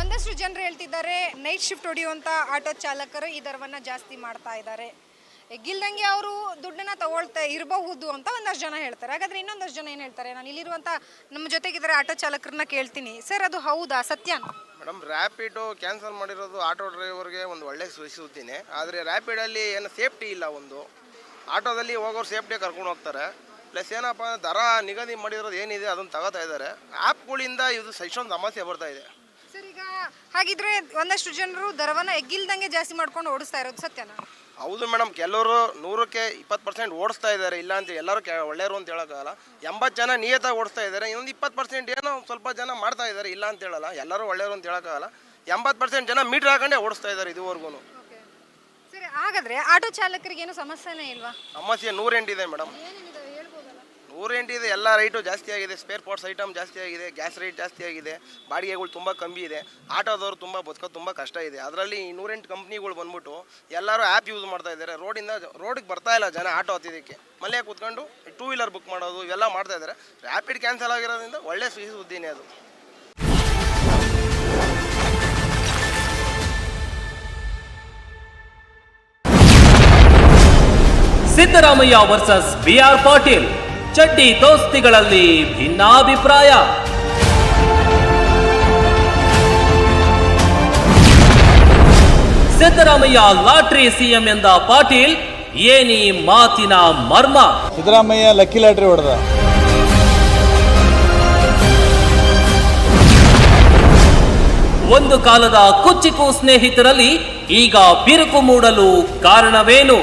ಒಂದಷ್ಟು ಜನರು ಹೇಳ್ತಿದ್ದಾರೆ ನೈಟ್ ಶಿಫ್ಟ್ ಹೊಡೆಯುವಂಥ ಆಟೋ ಚಾಲಕರು ಈ ದರವನ್ನ ಜಾಸ್ತಿ ಮಾಡ್ತಾ ಇದ್ದಾರೆ. ಎಗ್ಗಿಲ್ದಂಗೆ ಅವರು ದುಡ್ಡನ್ನ ತಗೊಳ್ತಾ ಇರಬಹುದು ಅಂತ ಒಂದಷ್ಟು ಜನ ಹೇಳ್ತಾರೆ. ಹಾಗಾದ್ರೆ ಇನ್ನೊಂದಷ್ಟು ಜನ ಏನು ಹೇಳ್ತಾರೆ? ನಾನು ಇಲ್ಲಿರುವಂಥ ನಮ್ಮ ಜೊತೆಗಿದ್ರೆ ಆಟೋ ಚಾಲಕರನ್ನ ಕೇಳ್ತೀನಿ. ಸರ್ ಅದು ಹೌದಾ? ಸತ್ಯನಾ? ಮೇಡಮ್ ರ್ಯಾಪಿಡು ಕ್ಯಾನ್ಸಲ್ ಮಾಡಿರೋದು ಆಟೋ ಡ್ರೈವರ್ಗೆ ಒಂದು ಒಳ್ಳೆ ಸೂಚಿಸುತ್ತೀನಿ ಆದರೆ ರ್ಯಾಪಿಡಲ್ಲಿ ಏನು ಸೇಫ್ಟಿ ಇಲ್ಲ ಒಂದು. ಆಟೋದಲ್ಲಿ ಹೋಗೋರು ಸೇಫ್ಟಿ ಕರ್ಕೊಂಡು ಹೋಗ್ತಾರೆ. ಪ್ಲಸ್ ಏನಪ್ಪ ದರ ನಿಗದಿ ಮಾಡಿರೋದು ಏನಿದೆ ಅದನ್ನು ತಗೋತಾ ಇದ್ದಾರೆ. ಆ್ಯಪ್ಗಳಿಂದ ಇದು ಇಷ್ಟೊಂದು ಸಮಸ್ಯೆ ಬರ್ತಾ ಇದೆ. ಸರ್ ಈಗ ಹಾಗಿದ್ರೆ ಒಂದಷ್ಟು ಜನರು ದರವನ್ನ ಎಗ್ಗಿಲ್ದಂಗೆ ಜಾಸ್ತಿ ಮಾಡ್ಕೊಂಡು ಓಡಿಸ್ತಾ ಇರೋದು ಸತ್ಯನಾ? ಹೌದು ಮೇಡಮ್ ಕೆಲವರು ನೂರಕ್ಕೆ ಇಪ್ಪತ್ತು ಪರ್ಸೆಂಟ್ ಓಡಿಸ್ತಾ ಇದ್ದಾರೆ ಇಲ್ಲ ಅಂತ ಎಲ್ಲರೂ ಕೆ ಒಳ್ಳೆಯರು ಅಂತ ಹೇಳೋಕ್ಕಾಗಲ್ಲ. ಎಂಬತ್ತು ಜನ ನಿಯತಾಗಿ ಓಡಿಸ್ತಾ ಇದ್ದಾರೆ ಇನ್ನೊಂದು ಇಪ್ಪತ್ತು ಪರ್ಸೆಂಟ್ ಏನೋ ಸ್ವಲ್ಪ ಜನ ಮಾಡ್ತಾ ಇದ್ದಾರೆ ಇಲ್ಲ ಅಂತ ಹೇಳಲ್ಲ. ಎಲ್ಲರೂ ಒಳ್ಳೆಯವರು ಅಂತ ಹೇಳೋಕ್ಕಾಗಲ್ಲ. ಎಂಬತ್ತು ಪರ್ಸೆಂಟ್ ಜನ ಮೀಟ್ರ್ ಹಾಕೊಂಡೇ ಓಡಿಸ್ತಾ ಇದ್ದಾರೆ ಇದುವರೆಗೂ ಸರಿ ಹಾಗಾದ್ರೆ ಆಟೋ ಚಾಲಕರಿಗೆ ಏನು ಸಮಸ್ಯೆನೇ ಇಲ್ವಾ? ಸಮಸ್ಯೆ ನೂರೆಂಟಿದೆ ಮೇಡಮ್. ನೂರೆಂಟಿದೆ ಎಲ್ಲ ರೈಟು ಜಾಸ್ತಿ ಆಗಿದೆ ಸ್ಪೇರ್ ಪಾರ್ಟ್ಸ್ ಐಟಮ್ ಜಾಸ್ತಿ ಆಗಿದೆ ಗ್ಯಾಸ್ ರೇಟ್ ಜಾಸ್ತಿ ಆಗಿದೆ, ಬಾಡಿಗೆಗಳು ತುಂಬ ಕಮ್ಮಿ ಇದೆ, ಆಟೋದವರು ತುಂಬ ಬದುಕೋದು ತುಂಬ ಕಷ್ಟ ಇದೆ. ಅದರಲ್ಲಿ ಈ ನೂರೆಂಟು ಕಂಪ್ನಿಗಳು ಬಂದ್ಬಿಟ್ಟು ಎಲ್ಲರೂ ಆ್ಯಪ್ ಯೂಸ್ ಮಾಡ್ತಾ ಇದ್ದಾರೆ. ರೋಡಿಂದ ರೋಡಿಗೆ ಬರ್ತಾ ಇಲ್ಲ ಜನ ಆಟೋ ಹತ್ತಿದ್ದಕ್ಕೆ ಮನೆ ಕೂತ್ಕೊಂಡು ಟೂ ವೀಲರ್ ಬುಕ್ ಮಾಡೋದು, ಇವೆಲ್ಲ ಮಾಡ್ತಾ ಇದ್ದಾರೆ. ರ್ಯಾಪಿಡ್ ಕ್ಯಾನ್ಸಲ್ ಆಗಿರೋದ್ರಿಂದ ಒಳ್ಳೆ ಸುದ್ದಿನೇ ಅದು. Siddaramaiah versus B R Patil. ಚಡ್ಡಿ ದೋಸ್ತಿಗಳಲ್ಲಿ ಭಿನ್ನಾಭಿಪ್ರಾಯ. ಸಿದ್ದರಾಮಯ್ಯ ಲಾಟ್ರಿ ಸಿಎಂ ಎಂದ ಪಾಟೀಲ್ ಏನಿ ಮಾತಿನ ಮರ್ಮ. ಸಿದ್ದರಾಮಯ್ಯ ಲಕ್ಕಿ ಲಾಟ್ರಿ ಹೊಡೆದ. ಒಂದು ಕಾಲದ ಕುಚ್ಚಿಕು ಸ್ನೇಹಿತರಲ್ಲಿ ಈಗ ಬಿರುಕು ಮೂಡಲು ಕಾರಣವೇನು?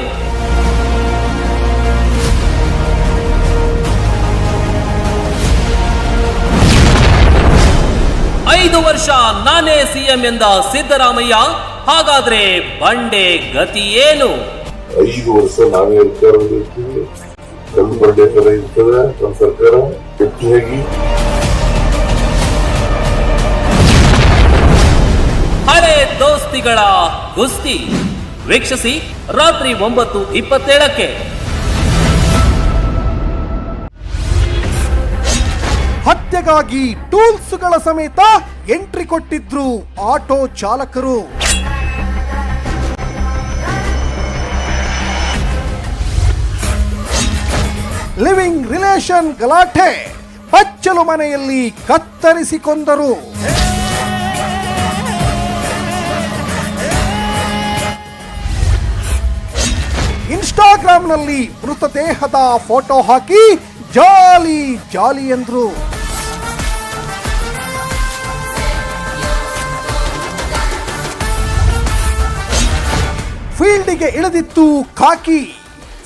ಐದು ವರ್ಷ ನಾನೇ ಸಿಎಂ ಎಂದ ಸಿದ್ದರಾಮಯ್ಯ ಹಾಗಾದ್ರೆ ಬಂಡೆ ಗತಿ ಏನು? ಐದು ವರ್ಷ ನಾವೇ ಕಲ್ಲು ಬಂಡೆ ತರ ಇರ್ತದೆ ನಮ್ಮ ಸರ್ಕಾರ ಹೆಚ್ಚಾಗಿ ಹಳೆ ದೋಸ್ತಿಗಳ ಗುಸ್ತಿ ವೀಕ್ಷಿಸಿ ರಾತ್ರಿ ಒಂಬತ್ತು ಇಪ್ಪತ್ತೇಳಕ್ಕೆ. ಹತ್ಯೆಗಾಗಿ ಟೂಲ್ಸ್ಗಳ ಸಮೇತ ಎಂಟ್ರಿ ಕೊಟ್ಟಿದ್ರು ಆಟೋ ಚಾಲಕರು. ಲಿವಿಂಗ್ ರಿಲೇಷನ್ ಗಲಾಟೆ, ಬಚ್ಚಲು ಮನೆಯಲ್ಲಿ ಕತ್ತರಿಸಿಕೊಂಡರು. ಇನ್ಸ್ಟಾಗ್ರಾಮ್ನಲ್ಲಿ ಮೃತದೇಹದ ಫೋಟೋ ಹಾಕಿ, ಜಾಲಿ ಜಾಲಿ ಎಂದ್ರು. ಫೀಲ್ಡಿಗೆ ಇಳಿದಿತ್ತು ಕಾಕಿ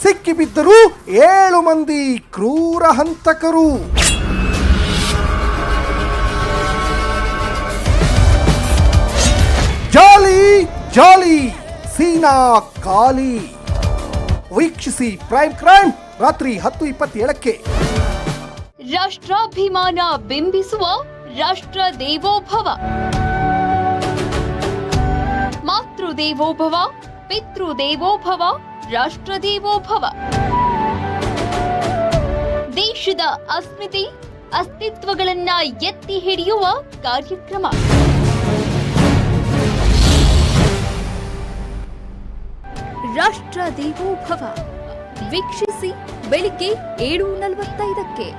ಸಿಕ್ಕಿಬಿದ್ದರು ಏಳು ಮಂದಿ ಕ್ರೂರ ಹಂತಕರು. ಜಾಲಿ ಜಾಲಿ, ಸೀನಾ ಕಾಲಿ ವೀಕ್ಷಿಸಿ ಪ್ರೈಮ್ ಕ್ರೈಮ್ ರಾತ್ರಿ ಹತ್ತು ಇಪ್ಪತ್ತೇಳಕ್ಕೆ. ರಾಷ್ಟ್ರಾಭಿಮಾನ ಬಿಂಬಿಸುವ ರಾಷ್ಟ್ರ ದೇವೋಭವ. ಮಾತೃ ದೇವೋಭವ ಪಿತೃ ದೇವೋಭವ ರಾಷ್ಟ್ರ ದೇವೋಭವ ದೇಶದ ಅಸ್ಮಿತೆ, ಅಸ್ತಿತ್ವಗಳನ್ನ ಎತ್ತಿ ಹಿಡಿಯುವ ಕಾರ್ಯಕ್ರಮ. ರಾಷ್ಟ್ರ ದೇವೋಭವ ವೀಕ್ಷಿಸಿ ಬೆಳಿಗ್ಗೆ ಏಳು ನಲವತ್ತೈದಕ್ಕೆ.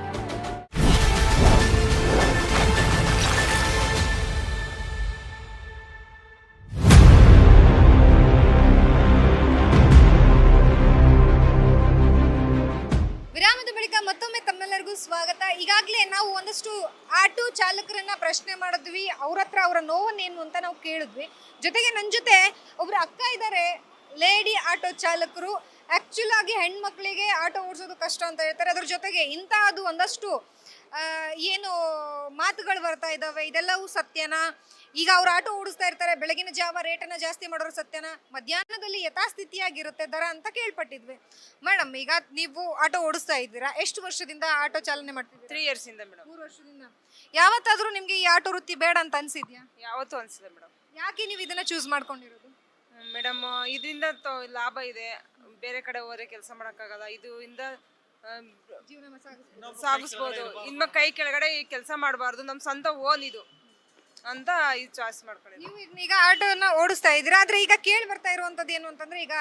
ಚಾಲಕರನ್ನ ಪ್ರಶ್ನೆ ಮಾಡಿದ್ವಿ, ಅವ್ರ ಹತ್ರ ಅವರ ನೋವನ್ನೇನು ಅಂತ ನಾವು ಕೇಳಿದ್ವಿ. ಜೊತೆಗೆ ನನ್ನ ಜೊತೆ ಒಬ್ರು ಅಕ್ಕ ಇದ್ದಾರೆ ಲೇಡಿ ಆಟೋ ಚಾಲಕರು. ಆಕ್ಚುಲ್ ಆಗಿ ಹೆಣ್ಮಕ್ಳಿಗೆ ಆಟೋ ಓಡಿಸೋದು ಕಷ್ಟ ಅಂತ ಹೇಳ್ತಾರೆ. ಅದ್ರ ಜೊತೆಗೆ ಇಂತಹದ್ದು ಒಂದಷ್ಟು ಏನು ಮಾತುಗಳು ಬರ್ತಾ ಇದ್ದಾವೆ. ಇದೆಲ್ಲವೂ ಸತ್ಯನಾ? ಈಗ ಅವ್ರು ಆಟೋ ಓಡಿಸ್ತಾ ಇರ್ತಾರೆ ಬೆಳಗಿನ ಜಾವ ರೇಟನ್ನ ಜಾಸ್ತಿ ಮಾಡೋರು ಸತ್ಯನ? ಮಧ್ಯಾಹ್ನದಲ್ಲಿ ಯಥಾಸ್ಥಿತಿಯಾಗಿರುತ್ತೆ ದರ ಅಂತ ಕೇಳ್ಪಟ್ಟಿದ್ವಿ. ಮೇಡಮ್ ಈಗ ನೀವು ಆಟೋ ಓಡಿಸ್ತಾ ಇದ್ದೀರಾ? ಎಷ್ಟು ವರ್ಷದಿಂದ ಆಟೋ ಚಾಲನೆ ಮಾಡ್ತಿದ್ದೀರಾ? ತ್ರೀ ಇಯರ್ಸ್ ಇಂದ ಮೇಡಮ್ ಮೂರು ವರ್ಷದಿಂದ. ಯಾವತ್ತಾದ್ರೂ ನಿಮ್ಗೆ ಈ ಆಟೋ ವೃತ್ತಿ ಬೇಡ ಅಂತ ಅನ್ಸಿದ್ಯಾ? ಯಾವತ್ತೂ ಅನ್ಸಿದೆ ಮೇಡಮ್ ಯಾಕೆ ನೀವು ಇದನ್ನ ಚೂಸ್ ಮಾಡ್ಕೊಂಡಿರೋದು? ಮೇಡಮ್ ಇದರಿಂದ ಲಾಭ ಇದೆ. ಬೇರೆ ಕಡೆ ಹೋದ್ರೆ ಕೆಲಸ ಮಾಡೋಕ್ಕಾಗಲ್ಲ. ಇದು ಇಂದ ಆ, ಸಾಗಿಸ್ಬೋದು. ಇನ್ನು ಕೈ ಕೆಳಗಡೆ ಈ ಕೆಲಸ ಮಾಡಬಾರ್ದು. ನಮ್ಮ ಸ್ವಂತ ಓನ್ ಇದು. ಅಂತ ಇದು ಚಾಯ್ಸ್ ಮಾಡ್ಕೊಳ್ಳಿ ನೀವು ಈಗ- ಈಗ ಆಟೋನ ಓಡಿಸ್ತಾ ಇದ್ದೀರಾ? ಆದ್ರೆ ಈಗ ಕೇಳಿ ಬರ್ತಾ ಇರುವಂತದ್ದು ಏನು ಅಂತಂದ್ರೆ ಈಗ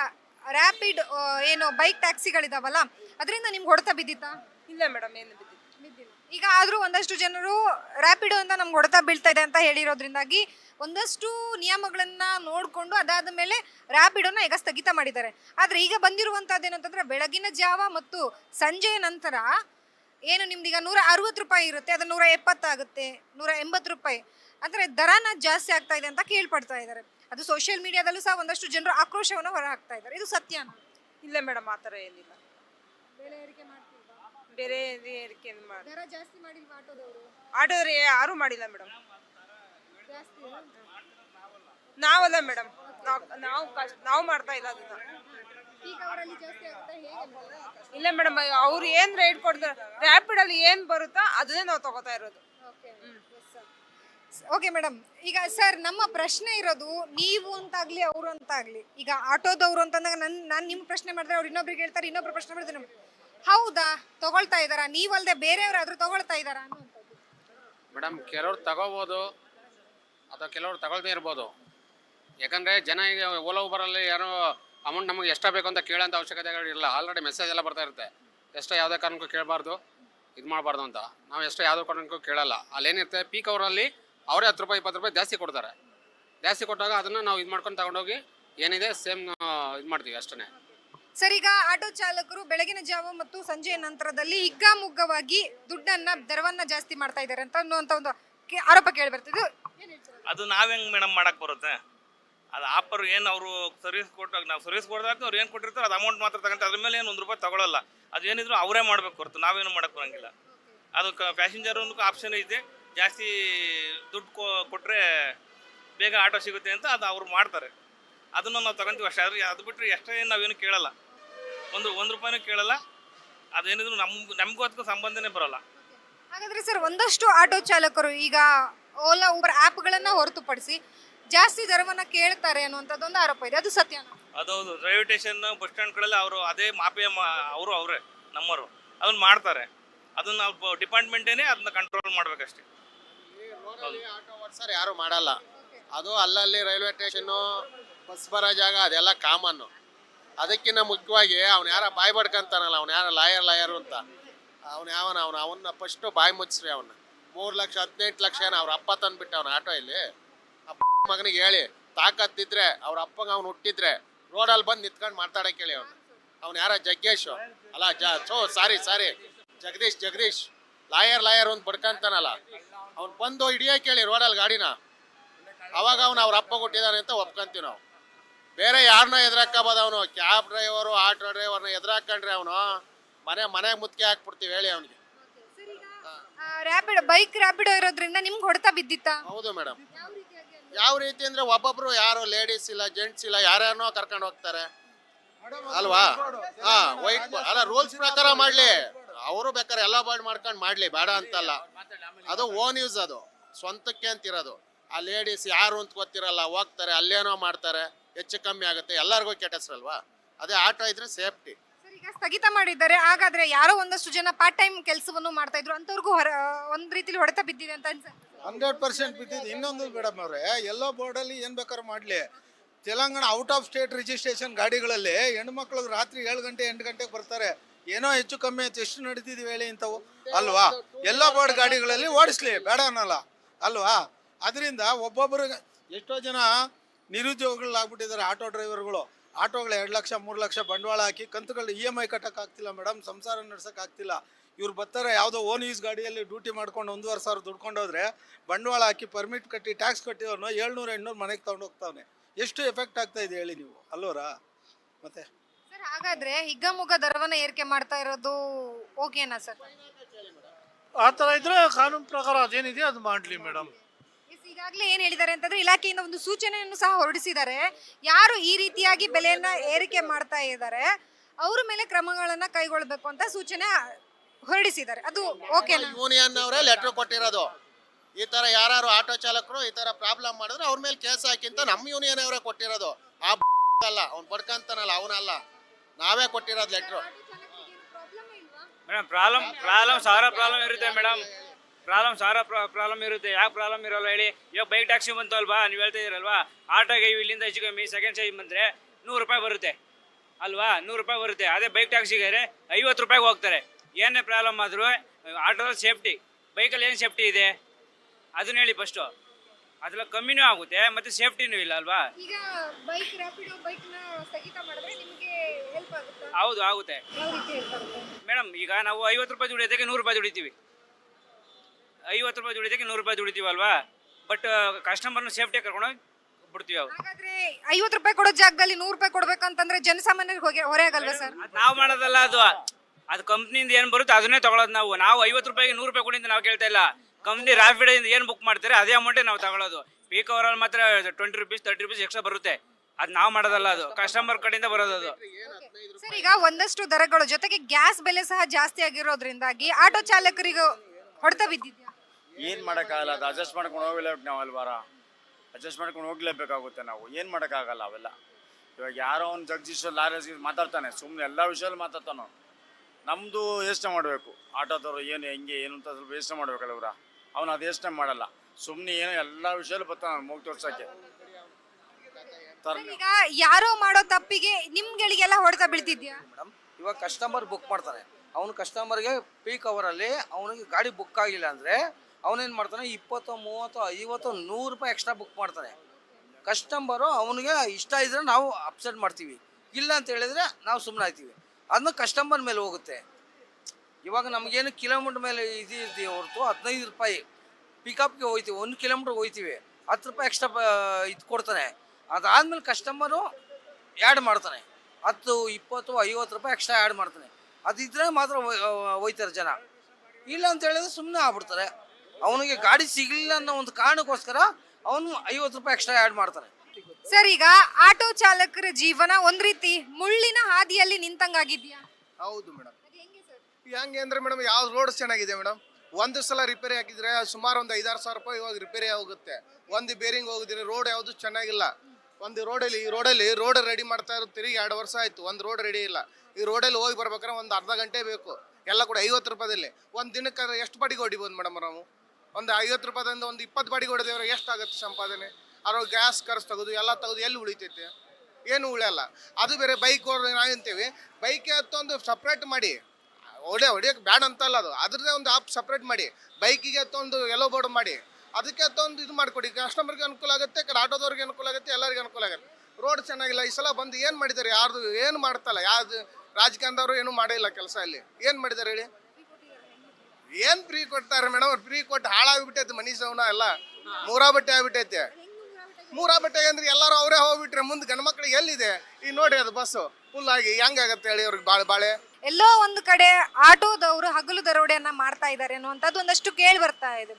ರ್ಯಾಪಿಡ್ ಏನು ಬೈಕ್ ಟ್ಯಾಕ್ಸಿಗಳಿದಾವಲ್ಲ ಅದರಿಂದ ನಿಮ್ಗೆ ಹೊಡೆತ ಬಿದ್ದಿತ್ತಾ? ಇಲ್ಲ ಮೇಡಮ್ ಏನು ಬಿದ್ದಿಲ್ಲ. ಈಗ ಆದರೂ ಒಂದಷ್ಟು ಜನರು ರ್ಯಾಪಿಡೋ ಅಂತ ನಮ್ಗೆ ಹೊಡೆತ ಬೀಳ್ತಾ ಇದೆ ಅಂತ ಹೇಳಿರೋದ್ರಿಂದಾಗಿ ಒಂದಷ್ಟು ನಿಯಮಗಳನ್ನ ನೋಡಿಕೊಂಡು ಅದಾದ ಮೇಲೆ ರ್ಯಾಪಿಡೋನ ಈಗ ಸ್ಥಗಿತ ಮಾಡಿದ್ದಾರೆ. ಆದ್ರೆ ಈಗ ಬಂದಿರುವಂತದ್ದು ಏನಂತಂದ್ರೆ ಬೆಳಗಿನ ಜಾವ ಮತ್ತು ಸಂಜೆಯ ನಂತರ ಏನು ನಿಮ್ದು ಈಗ ನೂರ ಅರವತ್ತು ರೂಪಾಯಿ ಇರುತ್ತೆ ಅದು ನೂರ ಎಪ್ಪತ್ತಾಗುತ್ತೆ ನೂರ ಎಂಬತ್ತು ರೂಪಾಯಿ. ಅಂದರೆ ದರನ ಜಾಸ್ತಿ ಆಗ್ತಾ ಇದೆ ಅಂತ ಕೇಳ್ಪಡ್ತಾ ಇದ್ದಾರೆ. ಅದು ಸೋಷಿಯಲ್ ಮೀಡಿಯಾದಲ್ಲೂ ಸಹ ಒಂದಷ್ಟು ಜನರು ಆಕ್ರೋಶವನ್ನು ಹೊರ ಹಾಕ್ತಾ ಇದ್ದಾರೆ. ಇದು ಸತ್ಯನ ಇಲ್ಲ ಮೇಡಮ್ ಆ ಥರ ಏನಿಲ್ಲ. ಬೆಲೆ ಏರಿಕೆ ಮಾಡ್ತಿಲ್ವಾ ಬೇರೆ ಏರಿಕೆ ಮಾಡಿ ದರ ಜಾಸ್ತಿ ಮಾಡಿಲ್ವಾ ಆಟೋದವರು? ಆಟೋದ್ರೆ ಯಾರೂ ಮಾಡಿಲ್ಲ ಮೇಡಮ್. ಜಾಸ್ತಿ ನಾವಲ್ಲ ಮೇಡಮ್. ನಾವು ನಾವು ಕಷ್ಟ ನಾವು ಮಾಡ್ತಾ ಇಲ್ಲ ಅದನ್ನ. ಇಲ್ಲ ಮೇಡಮ್ ಅವ್ರು ಏನ್ ರೇಟ್ ಕೊಡ್ತಾರೆ ರ್ಯಾಪಿಡ್ ಅಲ್ಲಿ ಏನ್ ಬರುತ್ತೋ ಅದನ್ನೇ ನಾವು ತಗೋತಾ ಇರೋದು. ಓಕೆ ಮೇಡಮ್ ಈಗ ಸರ್ ನಮ್ಮ ಪ್ರಶ್ನೆ ಇರೋದು ನೀವು ಅಂತಾಗ್ಲಿ ಅವರು ಅಂತಾಗ್ಲಿ. ಈಗ ಆಟೋದವ್ರು ಅಂತಂದಾಗ ನನ್ ನಾನು ನಿಮ್ಮ ಪ್ರಶ್ನೆ ಮಾಡಿದ್ರೆ ಅವ್ರು ಇನ್ನೊಬ್ರಿಗೆ ಹೇಳ್ತಾರೆ ಇನ್ನೊಬ್ರು ಪ್ರಶ್ನೆ ಮಾಡಿದ್ರೆ ನಮ್ಗೆ. ಹೌದಾ? ತಗೊಳ್ತಾ ಇದ್ದಾರಾ? ನೀವಲ್ದೆ ಬೇರೆಯವರಾದ್ರೂ ತಗೊಳ್ತಾ ಇದ್ದಾರಾ ಅನ್ನುವಂಥದ್ದು. ಮೇಡಮ್ ಕೆಲವ್ರು ತಗೋಬೋದು ಅಥವಾ ಕೆಲವ್ರು ತಗೊಳ್ದೇ ಇರ್ಬೋದು. ಯಾಕಂದರೆ ಜನ ಈಗ ಓಲಾ ಬರಲ್ಲಿ ಯಾರೋ ಅಮೌಂಟ್ ನಮಗೆ ಎಷ್ಟು ಬೇಕು ಅಂತ ಕೇಳೋಂಥ ಅವಶ್ಯಕತೆಗಳಿರಲ್ಲ ಆಲ್ರೆಡಿ ಮೆಸೇಜ್ ಎಲ್ಲ ಬರ್ತಾ ಇರುತ್ತೆ. ಎಷ್ಟೋ ಯಾವುದೇ ಕಾರಣಕ್ಕೂ ಕೇಳಬಾರ್ದು ಇದು ಮಾಡಬಾರ್ದು ಅಂತ. ನಾವು ಎಷ್ಟೋ ಯಾವುದೋ ಕಾರಣಕ್ಕೂ ಕೇಳಲ್ಲ. ಅಲ್ಲೇನಿರುತ್ತೆ ಪೀಕ್ ಅವರಲ್ಲಿ ಅವರೇ ಹತ್ತು ರೂಪಾಯಿ ಇಪ್ಪತ್ತು ರೂಪಾಯಿ ಜಾಸ್ತಿ ಕೊಡ್ತಾರೆ. ಜಾಸ್ತಿ ಕೊಟ್ಟಾಗ ಅದನ್ನು ನಾವು ಇದು ಮಾಡ್ಕೊಂಡು ತಗೊಂಡೋಗಿ ಏನಿದೆ ಸೇಮ್ ಇದು ಮಾಡ್ತೀವಿ ಅಷ್ಟೇ ಸರ್ ಈಗ ಆಟೋ ಚಾಲಕರು ಬೆಳಗಿನ ಜಾವ ಮತ್ತು ಸಂಜೆಯ ನಂತರದಲ್ಲಿ ಹಿಗ್ಗಾಮುಗ್ಗವಾಗಿ ದುಡ್ಡನ್ನ ದರವನ್ನ ಜಾಸ್ತಿ ಮಾಡ್ತಾ ಇದ್ದಾರೆ ಅಂತ ಅನ್ನುವಂಥ ಒಂದು ಕೇ- ಆರೋಪ ಕೇಳಿ ಬರ್ತಿದ್ದು ಅದು ನಾವ್ ಹೆಂಗ್ ಮೇಡಮ್ ಮಾಡಕ್ ಬರುತ್ತೆ? ಅದು ಆಫರ್ ಏನು ಅವರು ಸರ್ವಿಸ್ ಕೊಟ್ಟಾಗ ನಾವು ಸರ್ವಿಸ್ ಕೊಡ್ದಾಗ ಅವ್ರು ಏನು ಕೊಟ್ಟಿರ್ತಾರೆ ಅದು ಅಮೌಂಟ್ ಮಾತ್ರ ತಗೊಂತ ಅದ್ರ ಮೇಲೆ ಏನು ಒಂದು ರೂಪಾಯಿ ತಗೊಳ್ಳಲ್ಲ ಅದು ಏನಿದ್ರು ಅವರೇ ಮಾಡಬೇಕು ಹೊರತು, ನಾವೇನು ಮಾಡಕ್ ಬರೋಂಗಿಲ್ಲ. ಅದು ಪ್ಯಾಸೆಂಜರ್ ಆಪ್ಷನ್ ಇದೆ. ಜಾಸ್ತಿ ದುಡ್ಡು ಕೊಟ್ಟರೆ ಬೇಗ ಆಟೋ ಸಿಗುತ್ತೆ ಅಂತ ಅದು ಅವ್ರು ಮಾಡ್ತಾರೆ. ಅದನ್ನು ನಾವು ತಗೊಂತೀವಿ ಅಷ್ಟೇ. ಆದರೆ ಅದು ಬಿಟ್ಟರೆ ಎಷ್ಟೇ ನಾವೇನು ಕೇಳಲ್ಲ. ಒಂದು ಒಂದು ರೂಪಾಯಿನೂ ಕೇಳಲ್ಲ. ಅದೇನಿದ್ರು ನಮ್ಮ ನಮಗೂ ಅದಕ್ಕೂ ಸಂಬಂಧನೇ ಬರೋಲ್ಲ. ಹಾಗಾದರೆ ಸರ್, ಒಂದಷ್ಟು ಆಟೋ ಚಾಲಕರು ಈಗ ಓಲಾ ಊಬರ್ ಆ್ಯಪ್ಗಳನ್ನು ಹೊರತುಪಡಿಸಿ ಜಾಸ್ತಿ ದರವನ್ನ ಕೇಳ್ತಾರೆ ಅನ್ನುವಂಥದ್ದು ಒಂದು ಆರೋಪ ಇದೆ. ಅದು ಸತ್ಯನಾ ಅದೌದು. ರೈಲ್ವೆ ಸ್ಟೇಷನ್ ಬಸ್ ಸ್ಟ್ಯಾಂಡ್ಗಳಲ್ಲಿ ಅವರು ಅದೇ ಮಾಫಿಯ ಅವರು ಅವರೇ ನಮ್ಮರು ಅದನ್ನ ಮಾಡ್ತಾರೆ. ಅದನ್ನ ನಾವು ಡಿಪಾರ್ಟ್ಮೆಂಟೇನೆ ಅದನ್ನ ಕಂಟ್ರೋಲ್ ಮಾಡ್ಬೇಕಷ್ಟೇ. ಆಟೋ ಓಡಿಸೋರು ಯಾರು ಮಾಡಲ್ಲ. ಅದು ಅಲ್ಲಲ್ಲಿ ರೈಲ್ವೆ ಸ್ಟೇಷನ್ನು ಬಸ್ ಬರೋ ಜಾಗ ಅದೆಲ್ಲ ಕಾಮನ್ನು ಅದಕ್ಕಿಂತ ಮುಖ್ಯವಾಗಿ ಅವ್ನು ಯಾರ ಬಾಯಿ ಬಡ್ಕಂತಾನಲ್ಲ ಅವ್ನು ಯಾರ ಲಾಯರ್ ಲಾಯರು ಅಂತ. ಅವ್ನು ಯಾವನ ಅವನು ಅವನ್ನ ಫಸ್ಟು ಬಾಯಿ ಮುಚ್ಚ್ರಿ ಅವನ್ನ ಮೂರು ಲಕ್ಷ ಹದಿನೆಂಟು ಲಕ್ಷ ಏನೋ ಅವ್ರ ಅಪ್ಪ ತಂದ್ಬಿಟ್ಟು ಅವನ ಆಟೋ ಇಲ್ಲಿ ಮಗನಿಗೆ ಹೇಳಿ ತಾಕತ್ತಿದ್ರೆ ಅವ್ರ ಅಪ್ಪಂಗೆ ಅವ್ನು ಹುಟ್ಟಿದ್ರೆ ರೋಡಲ್ಲಿ ಬಂದು ನಿಂತ್ಕೊಂಡು ಮಾತಾಡಕ್ಕೆ ಹೇಳಿ ಅವ್ನು. ಅವ್ನು ಯಾರ? ಜಗ್ಗೇಶ್. ಅಲ್ಲ ಜ so sorry sorry. Jagadish Jagadish. Lawyer lawyer ಅಂತ ಬಡ್ಕಂತಾನಲ್ಲ. ಅವ್ನು ಬಂದು ಹಿಡಿಯಕ್ಕೆ ಹೇಳಿ ರೋಡಲ್ಲಿ ಗಾಡಿನ. ಅವಾಗ ಅವ್ನು ಅವ್ರ ಅಪ್ಪ ಕೊಟ್ಟಿದ್ದಾನೆ ಅಂತ ಒಪ್ಕೊಂತೀವಿ ನಾವು. ಬೇರೆ ಯಾರನ್ನ ಎದುರಾಕಬೋದು ಅವನು. ಕ್ಯಾಬ್ ಡ್ರೈವರು ಆಟೋ ಡ್ರೈವರ್ನ ಎದುರಾಕಂಡ್ರೆ ಅವನು ಮನೆ ಮನೆ ಮುತ್ತಿಗೆ ಹಾಕ್ಬಿಡ್ತೀವಿ ಹೇಳಿ ಅವನಿಗೆ. ರ್ಯಾಪಿಡ್ ಬೈಕ್ ರ್ಯಾಪಿಡೋ ಇರೋದ್ರಿಂದ ನಿಮ್ಗೆ ಹೊಡೆತ ಬಿದ್ದಿತ್ತಾ? ಹೌದು ಮೇಡಮ್ ಯಾವ ರೀತಿ ಅಂದ್ರೆ ಒಬ್ಬೊಬ್ರು ಯಾರು ಲೇಡೀಸ್ ಇಲ್ಲ ಜೆಂಟ್ಸ್ ಇಲ್ಲ, ಯಾರ್ಯಾರನೋ ಕರ್ಕೊಂಡು ಹೋಗ್ತಾರೆ. ಅಲ್ವಾ? ಹಾ ವೈಟ್ ಅಲ್ಲ ರೂಲ್ಸ್ ಪ್ರಕಾರ ಮಾಡ್ಲಿ. ಅವರು ಬೇಕಾದ್ರೆ ಎಲ್ಲ ಬಾಡ್ ಮಾಡ್ಕೊಂಡು ಮಾಡ್ಲಿ, ಬೇಡ ಅಂತಲ್ಲ. ಅದು ಓನ್ ಯೂಸ್ ಅದು. ಸ್ವಂತಕ್ಕೆ ಅಂತಿರೋದು ಆ ಲೇಡೀಸ್ ಯಾರು ಅಂತ ಗೊತ್ತಿರಲ್ಲ, ಹೋಗ್ತಾರೆ, ಅಲ್ಲೇನೋ ಮಾಡ್ತಾರೆ. ಹೆಚ್ಚು ಕಮ್ಮಿ ಆಗುತ್ತೆ. ಎಲ್ಲರಿಗೂ ಕೆಟ್ಟಸ್ರಲ್ವಾ ಅದೇ ಆಟೋ ಇದ್ರೆ ಸೇಫ್ಟಿ ಸ್ಥಗಿತ ಮಾಡಿದ್ದಾರೆ. ಹಾಗಾದ್ರೆ ಯಾರೋ ಒಂದಷ್ಟು ಜನ ಪಾರ್ಟ್ ಟೈಮ್ ಕೆಲಸವನ್ನು ಮಾಡ್ತಾ ಇದ್ರು ಅಂತವ್ರಿಗೂ ಹೊರ ಒಂದ್ ರೀತಿಲಿ ಹೊಡೆತ ಬಿದ್ದಿದೆ ಅಂತ ಅನ್ಸ ಹಂಡ್ರೆಡ್ ಪರ್ಸೆಂಟ್ ಬಿದ್ದಿದ್ದು ಇನ್ನೊಂದು ಮೇಡಮ್ ಅವರೇ, ಎಲ್ಲೋ ಬೋರ್ಡಲ್ಲಿ ಏನು ಬೇಕಾದ್ರೂ ಮಾಡಲಿ. Telangana out of state registration ಗಾಡಿಗಳಲ್ಲಿ ಹೆಣ್ಮಕ್ಳು ರಾತ್ರಿ ಏಳು ಗಂಟೆ, ಎಂಟು ಗಂಟೆಗೆ ಬರ್ತಾರೆ. ಏನೋ ಹೆಚ್ಚು ಕಮ್ಮಿ ಆಯ್ತು, ಎಷ್ಟು ನಡೀತಿದ್ವಿ ಹೇಳಿ ಇಂಥವು. ಅಲ್ವಾ? ಎಲ್ಲ ಬೋರ್ಡ್ ಗಾಡಿಗಳಲ್ಲಿ ಓಡಿಸ್ಲಿ, ಬೇಡ ಅನ್ನಲ್ಲ. ಅಲ್ವಾ? ಅದರಿಂದ ಒಬ್ಬೊಬ್ಬರು ಎಷ್ಟೋ ಜನ ನಿರುದ್ಯೋಗಿಗಳಾಗ್ಬಿಟ್ಟಿದ್ದಾರೆ ಆಟೋ ಡ್ರೈವರ್ಗಳು. ಆಟೋಗಳು ಎರಡು ಲಕ್ಷ, ಮೂರು ಲಕ್ಷ ಬಂಡವಾಳ ಹಾಕಿ ಕಂತುಗಳು ಇ ಎಂ ಐ ಕಟ್ಟೋಕ್ಕಾಗ್ತಿಲ್ಲ ಮೇಡಮ್, ಸಂಸಾರ ನಡ್ಸೋಕ್ಕಾಗ್ತಿಲ್ಲ. ಇವ್ರು ಬರ್ತಾರೆ ಯಾವುದೋ ಓನ್ ಯೂಸ್ ಗಾಡಿಯಲ್ಲಿ ಡ್ಯೂಟಿ ಮಾಡ್ಕೊಂಡು ಒಂದೂವರೆ ಸಾವಿರ ದುಡ್ಕೊಂಡೋದ್ರೆ ಬಂಡವಾಳ ಹಾಕಿ ಪರ್ಮಿಟ್ ಕಟ್ಟಿ ಟ್ಯಾಕ್ಸ್ ಕಟ್ಟಿದವನು ಏಳ್ನೂರು ಎಂಟ್ನೂರು ಮನೆಗೆ ತಗೊಂಡು ಹೋಗ್ತಾವನೆ. ಎಷ್ಟು ಎಫೆಕ್ಟ್ ಆಗ್ತಾ ಇದೆ ಹೇಳಿ ನೀವು ಅಲ್ವರಾ ಮತ್ತೆ? ಸರ್ ಹಾಗಾದ್ರೆ ಹಿಗ್ಗಮುಗ್ಗ ದರವನ್ನ ಏರಿಕೆ ಮಾಡ್ತಾ ಇರೋದು ಓಕೆನಾ ಸರ್? ಆ ಥರ ಇದ್ರೆ ಕಾನೂನು ಪ್ರಕಾರ ಅದೇನಿದೆ ಅದು ಮಾಡಲಿ ಮೇಡಮ್. ಈಗಾಗಲೇ ಏನು ಹೇಳಿದ್ದಾರೆ ಅಂತಂದ್ರೆ ಇಲಾಖೆಯಿಂದ ಒಂದು ಸೂಚನೆಯನ್ನು ಸಹ ಹೊರಡಿಸಿದ್ದಾರೆ. ಯಾರು ಈ ರೀತಿಯಾಗಿ ಬೆಲೆಯನ್ನ ಏರಿಕೆ ಮಾಡ್ತಾ ಇದ್ದಾರೆ ಅವ್ರ ಮೇಲೆ ಕ್ರಮಗಳನ್ನು ಕೈಗೊಳ್ಳಬೇಕು ಅಂತ ಸೂಚನೆ ಹೊರಡಿಸಿದ್ದಾರೆ. ಅದು ಓಕೆ ಯೂನಿಯನ್ ಅವರೇ ಲೆಟರ್ ಕೊಟ್ಟಿರೋದು. ಈ ತರ ಯಾರು ಆಟೋ ಚಾಲಕರು ಈ ತರ ಪ್ರಾಬ್ಲಮ್ ಮಾಡಿದ್ರೆ ಅವ್ರ ಮೇಲೆ ಕೇಸ್ ಹಾಕಿಂತ ನಮ್ಮ ಯೂನಿಯನ್ ಅವರೇ ಕೊಟ್ಟಿರೋದು. ಆ ಅಲ್ಲ ಅವ್ನು ಬಡ್ಕಂತಾನಲ್ಲ ಅವನಲ್ಲ. ನಾವೇ ಕೊಟ್ಟಿರೋದು ಲೆಟ್ರು ಮೇಡಮ್ ಪ್ರಾಬ್ಲಮ್ ಪ್ರಾಬ್ಲಮ್ ಸಾವಿರ ಪ್ರಾಬ್ಲಮ್ ಇರುತ್ತೆ ಮೇಡಮ್ ಪ್ರಾಬ್ಲಮ್ ಸಾವಿರ ಪ್ರಾಬ್ಲಮ್ ಇರುತ್ತೆ. ಯಾಕೆ ಪ್ರಾಬ್ಲಮ್ ಇರೋಲ್ಲ ಹೇಳಿ. ಇವಾಗ ಬೈಕ್ ಟ್ಯಾಕ್ಸಿ ಬಂತು ಅಲ್ವಾ ನೀವು ಹೇಳ್ತಾ ಇದ್ದೀರಲ್ವಾ? ಆಟೋಗೆ ಇಲ್ಲಿಂದ ಹೆಚ್ಚು ಕಮ್ಮಿ ಸೆಕೆಂಡ್ ಸೈಜ್ ಬಂದರೆ ನೂರು ರೂಪಾಯಿ ಬರುತ್ತೆ. ಅಲ್ವಾ? ನೂರು ರೂಪಾಯಿ ಬರುತ್ತೆ. ಅದೇ ಬೈಕ್ ಟ್ಯಾಕ್ಸಿಗೆ ಐವತ್ತು ರೂಪಾಯಿಗೆ ಹೋಗ್ತಾರೆ. ಏನೇ ಪ್ರಾಬ್ಲಮ್ ಆದರೂ ಆಟೋದಲ್ಲಿ ಸೇಫ್ಟಿ ಬೈಕಲ್ಲಿ ಏನು ಸೇಫ್ಟಿ ಇದೆ? ಅದನ್ನ ಹೇಳಿ ಫಸ್ಟು ಅದೆಲ್ಲ ಕಮ್ಮಿನೂ ಆಗುತ್ತೆ ಮತ್ತೆ ಸೇಫ್ಟಿನೂ ಇಲ್ಲ ಅಲ್ವಾ? ಈಗ ಬೈಕ್ ರ್ಯಾಪಿಡೋ ಬೈಕ್ನ ಸ್ಥಗಿತ ಮಾಡಿದ್ರೆ ನಿಮಗೆ ಹೆಲ್ಪ್ ಆಗುತ್ತಾ? ಹೌದು ಆಗುತ್ತೆ. ಯಾವ ರೀತಿ ಹೆಲ್ಪ್ ಆಗುತ್ತೆ? ಮೇಡಮ್ ಈಗ ನಾವು ಐವತ್ತು ರೂಪಾಯಿ ದುಡಿಯೋದಕ್ಕೆ ನೂರು ರೂಪಾಯಿ ದುಡಿತೀವಿ. ಐವತ್ತು ರೂಪಾಯಿ ದುಡಿಯೋದಕ್ಕೆ ನೂರು ರೂಪಾಯಿ ದುಡಿತೀವಲ್ವಾ ಬಟ್ ಕಸ್ಟಮರ್ನ ಸೇಫ್ಟಿ ಕರ್ಕೊಂಡೋಗಿ ಬಿಡ್ತೀವಿ ಹಾಗಾದ್ರೆ ಐವತ್ತು ರೂಪಾಯಿ ಕೊಡೋ ಜಾಗದಲ್ಲಿ ನೂರು ರೂಪಾಯಿ ಕೊಡ್ಬೇಕಂತಂದ್ರೆ ಜನಸಾಮಾನ್ಯರಿಗೆ ಹೋಗಿ ಹೊರೆ ಆಗಲ್ವಾ ಸರ್? ನಾವು ಮಾಡೋದಲ್ಲ ಅದು. ಅದು ಕಂಪ್ನಿಯಿಂದ ಏನು ಬರುತ್ತೆ ಅದನ್ನೇ ತಗೊಳ್ಳೋದು ನಾವು. ನಾವು ಐವತ್ತು ರೂಪಾಯಿಗೆ ನೂರು ರೂಪಾಯಿ ಕೊಡಿಂದ ನಾವು ಕೇಳ್ತಾ ಇಲ್ಲ. ಕಂಪ್ನಿ ಇಂದ ಏನು ಬುಕ್ ಮಾಡ್ತಾರೆ ಅದೇ ಅಮೌಂಟೇ ನಾವು ತಗೊಳ್ಳೋದು ಪೀಕ್ ಅವರಲ್ಲಿ ಮಾತ್ರ twenty rupees thirty rupees extra ಬರುತ್ತೆ. ಅದು ನಾವು ಮಾಡೋದಲ್ಲ ಅದು. ಕಸ್ಟಮರ್ ಕಡೆಯಿಂದ ಬರೋದು ಅದು. ಸರ್ ಈಗ ಒಂದಷ್ಟು ದರಗಳು ಜೊತೆಗೆ ಗ್ಯಾಸ್ ಬೆಲೆ ಸಹ ಜಾಸ್ತಿ ಆಗಿರೋದ್ರಿಂದಾಗಿ ಆಟೋ ಚಾಲಕರಿಗೆ ಹೊಡೆತ ಬಿದ್ದಿದ್ಯಾ? ಏನು ಮಾಡೋಕ್ಕಾಗಲ್ಲ ಅದು ಅಡ್ಜಸ್ಟ್ ಮಾಡ್ಕೊಂಡು ಹೋಗ್ಲೇಬೇಕು ನಾವು ಅಲ್ವಾರ? ಅಡ್ಜಸ್ಟ್ ಮಾಡ್ಕೊಂಡು ಹೋಗ್ಲೇಬೇಕಾಗುತ್ತೆ ನಾವು. ಏನು ಮಾಡೋಕ್ಕಾಗಲ್ಲ ಅವೆಲ್ಲ. ಇವಾಗ ಯಾರೋ ಒಂದು ಜಗದೀಶ್ ಲಾರೇಜ್ ಮಾತಾಡ್ತಾನೆ ಸುಮ್ಮನೆ ಎಲ್ಲ ವಿಷಯದಲ್ಲಿ ಮಾತಾಡ್ತಾನೆ ನಮ್ಮದು ಯೋಚನೆ ಮಾಡಬೇಕು. ಆಟೋದವರು ಏನು ಹೆಂಗೆ ಏನು ಅಂತ ಸ್ವಲ್ಪ ಯೋಚನೆ ಮಾಡ್ಬೇಕಲ್ಲ ಇವರ. ಅವನು ಅದು ಯೋಚನೆ ಮಾಡಲ್ಲ. ಸುಮ್ಮನೆ ಏನೋ ಎಲ್ಲ ವಿಷಯಲ್ಲೂ ಬರ್ತಾನೆ ಮೂಗ್ ತೋರ್ಸೋಕ್ಕೆ ತರ ಈಗ ಯಾರೋ ಮಾಡೋ ತಪ್ಪಿಗೆ ನಿಮ್ಗಳಿಗೆಲ್ಲ ಹೊಡೆತ ಬೀಳ್ತಿದ್ಯಾ? ಇವಾಗ ಕಸ್ಟಮರ್ ಬುಕ್ ಮಾಡ್ತಾನೆ. ಅವನು ಕಸ್ಟಮರ್ಗೆ ಪೀಕ್ ಅವರಲ್ಲಿ ಅವನಿಗೆ ಗಾಡಿ ಬುಕ್ ಆಗಿಲ್ಲ ಅಂದರೆ ಅವನೇನು ಮಾಡ್ತಾನೆ ಇಪ್ಪತ್ತು ಮೂವತ್ತು ಐವತ್ತು ನೂರು ರೂಪಾಯಿ ಎಕ್ಸ್ಟ್ರಾ ಬುಕ್ ಮಾಡ್ತಾನೆ. ಕಸ್ಟಮರು ಅವನಿಗೆ ಇಷ್ಟ ಇದ್ದರೆ ನಾವು ಅಪ್ಸೆಟ್ ಮಾಡ್ತೀವಿ. ಇಲ್ಲ ಅಂತ ಹೇಳಿದ್ರೆ ನಾವು ಸುಮ್ಮನೆ ಆಯ್ತೀವಿ ಅದನ್ನ ಕಸ್ಟಮರ್ ಮೇಲೆ ಹೋಗುತ್ತೆ. ಇವಾಗ ನಮಗೇನು ಕಿಲೋಮೀಟ್ರ್ ಮೇಲೆ ಇದು ಇರ್ತೀವಿ ಹೊರತು ಹದಿನೈದು ರೂಪಾಯಿ ಪಿಕಪ್ಗೆ ಹೋಗ್ತೀವಿ ಒಂದು ಕಿಲೋಮೀಟ್ರ್ ಹೋಗ್ತೀವಿ ಹತ್ತು ರೂಪಾಯಿ ಎಕ್ಸ್ಟ್ರಾ ಇದು ಕೊಡ್ತಾನೆ. ಅದಾದ್ಮೇಲೆ ಕಸ್ಟಮರು ಆ್ಯಡ್ ಮಾಡ್ತಾನೆ. ಹತ್ತು, ಇಪ್ಪತ್ತು, ಐವತ್ತು ರೂಪಾಯಿ ಎಕ್ಸ್ಟ್ರಾ ಆ್ಯಡ್ ಮಾಡ್ತಾನೆ. ಅದಿದ್ರೆ ಮಾತ್ರ ಒಯ್ತಾರೆ ಜನ. ಇಲ್ಲ ಅಂತ ಹೇಳಿದ್ರೆ ಸುಮ್ಮನೆ ಆಗ್ಬಿಡ್ತಾರೆ. ಅವನಿಗೆ ಗಾಡಿ ಸಿಗಲಿಲ್ಲ ಅನ್ನೋ ಒಂದು ಕಾರಣಕ್ಕೋಸ್ಕರ ಅವನು ಐವತ್ತು ರೂಪಾಯಿ ಎಕ್ಸ್ಟ್ರಾ ಆ್ಯಡ್ ಮಾಡ್ತಾನೆ. ಸರ್, ಈಗ ಆಟೋ ಚಾಲಕರ ಜೀವನ ಒಂದ್ ರೀತಿ ಮುಳ್ಳಿನ ಹಾದಿಯಲ್ಲಿ ನಿಂತಂಗಾಗಿದ್ಯಾ? ಹೌದು ಮೇಡಮ್. ಹೆಂಗೆ ಅಂದ್ರೆ ಮೇಡಮ್ ಯಾವ ರೋಡ್ ಚೆನ್ನಾಗಿದೆ ಮೇಡಮ್? ಒಂದು ಸಲ ರಿಪೇರಿ ಹಾಕಿದ್ರೆ ಸುಮಾರು ಒಂದು ಐದಾರು ಸಾವಿರ ರೂಪಾಯಿ ಇವಾಗ ರಿಪೇರಿ ಆಗುತ್ತೆ ಒಂದು ಬೇರಿಂಗ್ ಹೋಗಿದ್ರೆ ರೋಡ್ ಯಾವುದು ಚೆನ್ನಾಗಿಲ್ಲ. ಒಂದು ರೋಡಲ್ಲಿ ಈ ರೋಡಲ್ಲಿ ರೋಡ್ ರೆಡಿ ಮಾಡ್ತಾ ಇರ್ತೀರಿ ಎರಡು ವರ್ಷ ಆಯ್ತು, ಒಂದು ರೋಡ್ ರೆಡಿ ಇಲ್ಲ. ಈ ರೋಡಲ್ಲಿ ಹೋಗಿ ಬರ್ಬೇಕಾದ್ರೆ ಒಂದು ಅರ್ಧ ಗಂಟೆ ಬೇಕು. ಎಲ್ಲ ಕೂಡ ಐವತ್ತು ರೂಪಾಯಿದಲ್ಲಿ. ಒಂದು ದಿನಕ್ಕೆ ಎಷ್ಟು ಬಾಡಿಗೆ ಹೊಡಿಬೋದು ಮೇಡಮ್ ನಾವು? ಒಂದು ಐವತ್ತು ರೂಪಾಯಿದಿಂದ ಒಂದು ಇಪ್ಪತ್ತು ಬಾಡಿಗೆ ಹೊಡೆದೇವ್ರೆ ಎಷ್ಟಾಗುತ್ತೆ ಸಂಪಾದನೆ? ಅದ್ರೊಳಗೆ ಗ್ಯಾಸ್ ಖರ್ಚು ತೆಗೆದು, ಎಲ್ಲ ತೆಗೆದು, ಎಲ್ಲಿ ಉಳಿತೈತೆ? ಏನು ಉಳಿಯಲ್ಲ. ಅದು ಬೇರೆ ಬೈಕ್ ನಾವಂತೀವಿ ಬೈಕ್ ಒಂದು ಸಪ್ರೇಟ್ ಮಾಡಿ. ಹೊಡೆ, ಹೊಡಿಯೋಕೆ ಬ್ಯಾಡ ಅಂತಲ್ಲ ಅದು. ಅದ್ರದ್ದೇ ಒಂದು ಆಪ್ ಸಪ್ರೇಟ್ ಮಾಡಿ. ಬೈಕಿಗೆ ಒಂದು ಎಲ್ಲೋ ಬೋರ್ಡ್ ಮಾಡಿ. ಅದಕ್ಕೆ ಒಂದು ಇದು ಮಾಡಿಕೊಡಿ. ಕಸ್ಟಮರ್ಗೆ ಅನುಕೂಲ ಆಗುತ್ತೆ ಆಟೋದವ್ರಿಗೆ ಅನುಕೂಲ ಆಗುತ್ತೆ, ಎಲ್ಲರಿಗೆ ಅನುಕೂಲ ಆಗುತ್ತೆ. ರೋಡ್ ಚೆನ್ನಾಗಿಲ್ಲ, ಈ ಸಲ ಬಂದು ಏನು ಮಾಡಿದ್ದಾರೆ? ಯಾರ್ದು ಏನು ಮಾಡ್ತಲ್ಲ? ಯಾವ್ದು ರಾಜಕಾರಣದವರು ಏನು ಮಾಡಿಲ್ಲ ಕೆಲಸ ಅಲ್ಲಿ. ಏನು ಮಾಡಿದ್ದಾರೆ ಹೇಳಿ? ಏನು ಫ್ರೀ ಕೊಡ್ತಾರೆ ಮೇಡಮ್ ಫ್ರೀ ಕೊಟ್ಟು ಹಾಳಾಗಿಬಿಟ್ಟೈತೆ ಮನಿ ಸೌನ ಎಲ್ಲ. ಮೂರಾ ಬಟ್ಟೆ ಆಗ್ಬಿಟ್ಟೈತೆ. ಮೂರ ಬೆಟ್ಟ ಅಂದ್ರೆ ಎಲ್ಲರೂ ಅವರೇ ಹೋಗ್ಬಿಟ್ರೆ ಮುಂದೆ ಗಂಡು ಮಕ್ಳಿಗೆ ಎಲ್ಲಿದೆ? ಈ ನೋಡಿ ಅದು ಬಸ್ಸು. ಫುಲ್ ಆಗಿ ಹೆಂಗಾಗತ್ತೆ ಹೇಳಿ ಅವ್ರಿಗೆ ಬಾಳೆ ಬಾಳೆ. ಎಲ್ಲೋ ಒಂದು ಕಡೆ ಆಟೋದವರು ಹಗಲು ದರೋಡೆಯನ್ನ ಮಾಡ್ತಾ ಇದ್ದಾರೆ ಅನ್ನುವಂಥದ್ದು ಒಂದಷ್ಟು ಕೇಳಿ ಬರ್ತಾ ಇದೆ.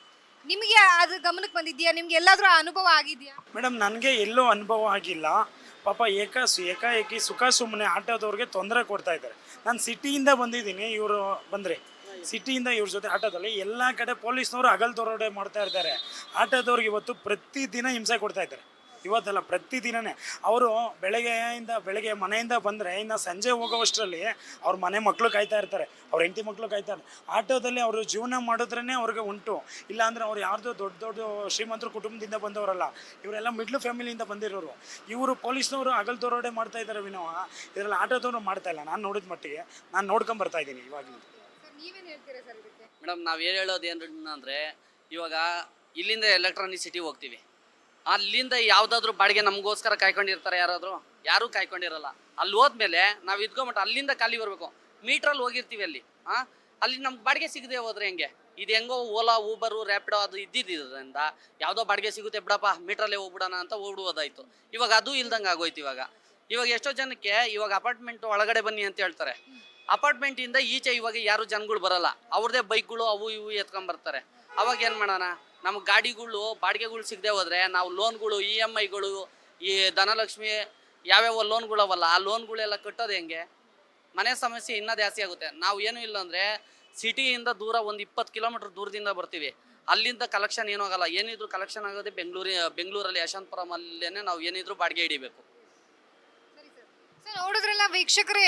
ನಿಮಗೆ ಅದು ಗಮನಕ್ಕೆ ಬಂದಿದ್ಯಾ? ನಿಮ್ಗೆ ಎಲ್ಲಾದ್ರೂ ಆ ಅನುಭವ ಆಗಿದ್ಯಾ? ಮೇಡಮ್ ನನಗೆ ಎಲ್ಲೂ ಅನುಭವ ಆಗಿಲ್ಲ. ಪಾಪ ಏಕ ಏಕಾಏಕಿ ಸುಖ ಸುಮ್ಮನೆ ಆಟೋದವ್ರಿಗೆ ತೊಂದರೆ ಕೊಡ್ತಾ ಇದ್ದಾರೆ. ನಾನು ಸಿಟಿಯಿಂದ ಬಂದಿದ್ದೀನಿ ಇವರು ಬಂದರೆ. ಸಿಟಿಯಿಂದ ಇವ್ರ ಜೊತೆ ಆಟೋದಲ್ಲಿ ಎಲ್ಲ ಕಡೆ ಪೊಲೀಸ್ನವರು ಹಗಲ್ ದರೋಡೆ ಮಾಡ್ತಾ ಇರ್ತಾರೆ. ಆಟೋದವ್ರಿಗೆ ಇವತ್ತು ಪ್ರತಿದಿನ ಹಿಂಸೆ ಕೊಡ್ತಾ ಇದ್ದಾರೆ. ಇವತ್ತಲ್ಲ, ಪ್ರತಿದಿನನೇ. ಅವರು ಬೆಳಗ್ಗೆಯಿಂದ ಬೆಳಗ್ಗೆ ಮನೆಯಿಂದ ಬಂದರೆ ಇನ್ನು ಸಂಜೆ ಹೋಗೋವಷ್ಟರಲ್ಲಿ ಅವ್ರ ಮನೆ ಮಕ್ಕಳು ಕಾಯ್ತಾ ಇರ್ತಾರೆ. ಅವ್ರ ಹೆಂಡತಿ ಮಕ್ಕಳು ಕಾಯ್ತಾರೆ ಆಟೋದಲ್ಲಿ ಅವರು ಜೀವನ ಮಾಡಿದ್ರೇ ಅವ್ರಿಗೆ ಉಂಟು. ಇಲ್ಲಾಂದ್ರೆ ಅವ್ರು ಯಾರ್ದೋ ದೊಡ್ಡ ದೊಡ್ಡ ಶ್ರೀಮಂತರು ಕುಟುಂಬದಿಂದ ಬಂದವರಲ್ಲ, ಇವರೆಲ್ಲ ಮಿಡ್ಲ್ ಫ್ಯಾಮಿಲಿಯಿಂದ ಬಂದಿರೋರು. ಇವರು ಪೊಲೀಸ್ನವರು ಹಗಲ್ ದರೋಡೆ ಮಾಡ್ತಾ ಇದ್ದಾರೆ ವಿನೋಹ ಇದರಲ್ಲಿ ಆಟೋದವರು ಮಾಡ್ತಾ ಇಲ್ಲ. ನಾನು ನೋಡಿದ ಮಟ್ಟಿಗೆ. ನಾನು ನೋಡ್ಕೊಂಡು ಬರ್ತಾ ಇದ್ದೀನಿ ಇವಾಗಲೂ ಮೇಡಮ್, ನಾವು ಏನು ಹೇಳೋದು ಏನು ಅಂದರೆ, ಇವಾಗ ಇಲ್ಲಿಂದ ಎಲೆಕ್ಟ್ರಾನಿಕ್ ಸಿಟಿ ಹೋಗ್ತೀವಿ. ಅಲ್ಲಿಂದ ಯಾವುದಾದ್ರೂ ಬಾಡಿಗೆ ನಮಗೋಸ್ಕರ ಕಾಯ್ಕೊಂಡಿರ್ತಾರೆ ಯಾರಾದರೂ? ಯಾರು ಕಾಯ್ಕೊಂಡಿರಲ್ಲ. ಅಲ್ಲಿ ಹೋದ್ಮೇಲೆ ನಾವು ಇದ್ಕೊಂಬಿಟ್ಟು ಅಲ್ಲಿಂದ ಖಾಲಿ ಬರಬೇಕು. ಮೀಟ್ರಲ್ಲಿ ಹೋಗಿರ್ತೀವಿ ಅಲ್ಲಿ. ಹಾಂ ಅಲ್ಲಿ ನಮ್ಗೆ ಬಾಡಿಗೆ ಸಿಗದೆ ಹೋದ್ರೆ ಹೆಂಗೆ? ಇದು ಹೆಂಗೋ ಓಲಾ ಊಬರು ರ್ಯಾಪಿಡೋ ಅದು ಇದ್ದಿದ್ದರಿಂದ ಯಾವುದೋ ಬಾಡಿಗೆ ಸಿಗುತ್ತೆ, ಬಿಡಪ್ಪ, ಮೀಟ್ರಲ್ಲೇ ಹೋಗ್ಬಿಡೋಣ ಅಂತ ಓಡುವುದಾಯ್ತು ಇವಾಗ ಅದು ಇಲ್ದಂಗೆ ಆಗೋಯ್ತು ಇವಾಗ. ಇವಾಗ ಎಷ್ಟೋ ಜನಕ್ಕೆ ಇವಾಗ ಅಪಾರ್ಟ್ಮೆಂಟ್ ಒಳಗಡೆ ಬನ್ನಿ ಅಂತ ಹೇಳ್ತಾರೆ. ಅಪಾರ್ಟ್ಮೆಂಟ್ ಇಂದ ಈಚೆ ಇವಾಗ ಯಾರು ಜನಗಳು ಬರಲ್ಲ. ಅವ್ರದೇ ಬೈಕ್ಗಳು ಅವು ಇವು ಎತ್ಕೊಂಡ್ ಬರ್ತಾರೆ ಅವಾಗ ಏನು ಮಾಡೋಣ? ನಮ್ಮ ಗಾಡಿಗಳು, ಬಾಡಿಗೆಗಳು ಸಿಗದೆ ಹೋದ್ರೆ ನಾವು ಲೋನ್ಗಳು ಇ ಎಂ ಐಗಳು ಈ ಧನಲಕ್ಷ್ಮಿ ಯಾವ್ಯಾವ ಲೋನ್ಗಳವಲ್ಲ ಆ ಲೋನ್ಗಳೆಲ್ಲ ಕಟ್ಟೋದು ಹೆಂಗೆ? ಮನೆ ಸಮಸ್ಯೆ ಇನ್ನೂ ಜಾಸ್ತಿ ಆಗುತ್ತೆ. ನಾವು ಏನು ಇಲ್ಲ ಅಂದರೆ ಸಿಟಿಯಿಂದ ದೂರ ಒಂದು ಇಪ್ಪತ್ತು ಕಿಲೋಮೀಟರ್ ದೂರದಿಂದ ಬರ್ತೀವಿ. ಅಲ್ಲಿಂದ ಕಲೆಕ್ಷನ್ ಏನೂ ಆಗಲ್ಲ. ಏನಿದ್ರು ಕಲೆಕ್ಷನ್ ಆಗೋದೇ ಬೆಂಗಳೂರಿ, ಬೆಂಗಳೂರಲ್ಲಿ ಯಶವಂತಪುರಂ ಅಲ್ಲೇನೆ ನಾವು ಏನಿದ್ರು ಬಾಡಿಗೆ ಹಿಡಿಬೇಕು. ಸರ್, ನೋಡಿದ್ರಲ್ಲ ವೀಕ್ಷಕರೇ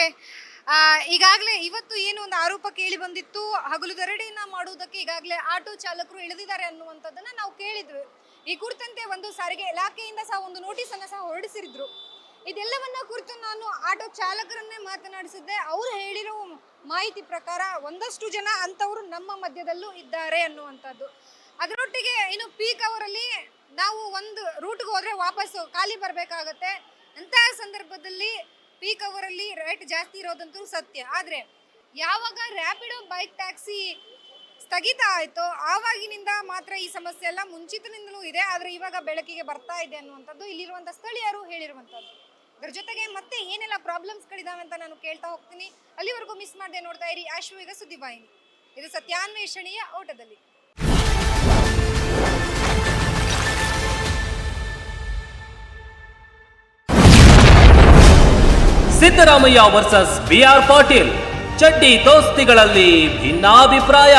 ಈಗಾಗ್ಲೇ ಇವತ್ತು ಏನು ಒಂದು ಆರೋಪ ಕೇಳಿ ಬಂದಿತ್ತು, ಹಗಲು ದರಡಿಯನ್ನ ಮಾಡುವುದಕ್ಕೆ ಈಗಾಗಲೇ ಆಟೋ ಚಾಲಕರು ಇಳಿದಿದ್ದಾರೆ ಅನ್ನುವಂಥದ್ದನ್ನ ನಾವು ಕೇಳಿದ್ವಿ. ಈ ಕುರಿತಂತೆ ಒಂದು ಸಾರಿಗೆ ಇಲಾಖೆಯಿಂದ ಸಹ ಒಂದು ನೋಟಿಸ್ ಅನ್ನ ಸಹ ಹೊರಡಿಸಿದ್ರು. ಇದೆಲ್ಲವನ್ನ ಕುರಿತು ನಾನು ಆಟೋ ಚಾಲಕರನ್ನೇ ಮಾತನಾಡಿಸಿದ್ದೆ. ಅವರು ಹೇಳಿರೋ ಮಾಹಿತಿ ಪ್ರಕಾರ ಒಂದಷ್ಟು ಜನ ಅಂತವರು ನಮ್ಮ ಮಧ್ಯದಲ್ಲೂ ಇದ್ದಾರೆ ಅನ್ನುವಂಥದ್ದು. ಅದರೊಟ್ಟಿಗೆ ಇನ್ನು ಪೀಕ್ ಅವರಲ್ಲಿ ನಾವು ಒಂದು ರೂಟ್ಗೆ ಹೋದ್ರೆ ವಾಪಸ್ಸು, ಖಾಲಿ ಬರಬೇಕಾಗತ್ತೆ. ಅಂತಹ ಸಂದರ್ಭದಲ್ಲಿ ಪೀಕ್ ಅವರಲ್ಲಿ ರೇಟ್ ಜಾಸ್ತಿ ಇರೋದಂತೂ ಸತ್ಯ. ಆದರೆ ಯಾವಾಗ ರ್ಯಾಪಿಡೋ ಬೈಕ್ ಟ್ಯಾಕ್ಸಿ ಸ್ಥಗಿತ ಆಯಿತೋ ಆವಾಗಿನಿಂದ ಮಾತ್ರ ಈ ಸಮಸ್ಯೆ ಎಲ್ಲ ಮುಂಚಿತನಿಂದಲೂ ಇದೆ. ಆದರೆ ಇವಾಗ ಬೆಳಕಿಗೆ ಬರ್ತಾ ಇದೆ ಅನ್ನುವಂಥದ್ದು ಇಲ್ಲಿರುವಂಥ ಸ್ಥಳೀಯರು ಹೇಳಿರುವಂಥದ್ದು. ಅದ್ರ ಜೊತೆಗೆ ಮತ್ತೆ ಏನೆಲ್ಲ ಪ್ರಾಬ್ಲಮ್ಸ್ಗಳಿದಾವೆ ಅಂತ ನಾನು ಕೇಳ್ತಾ ಹೋಗ್ತೀನಿ. ಅಲ್ಲಿವರೆಗೂ ಮಿಸ್ ಮಾಡದೆ ನೋಡ್ತಾ ಇರಿ. ಆಶ್ವೀಗ ಸುದ್ದಿವಾಹಿನಿ. ಇದು ಸತ್ಯಾನ್ವೇಷಣೆಯ ಓಟದಲ್ಲಿ. Siddaramaiah versus B R Patil ಚಡ್ಡಿ ದೋಸ್ತಿಗಳಲ್ಲಿ ಭಿನ್ನಾಭಿಪ್ರಾಯ.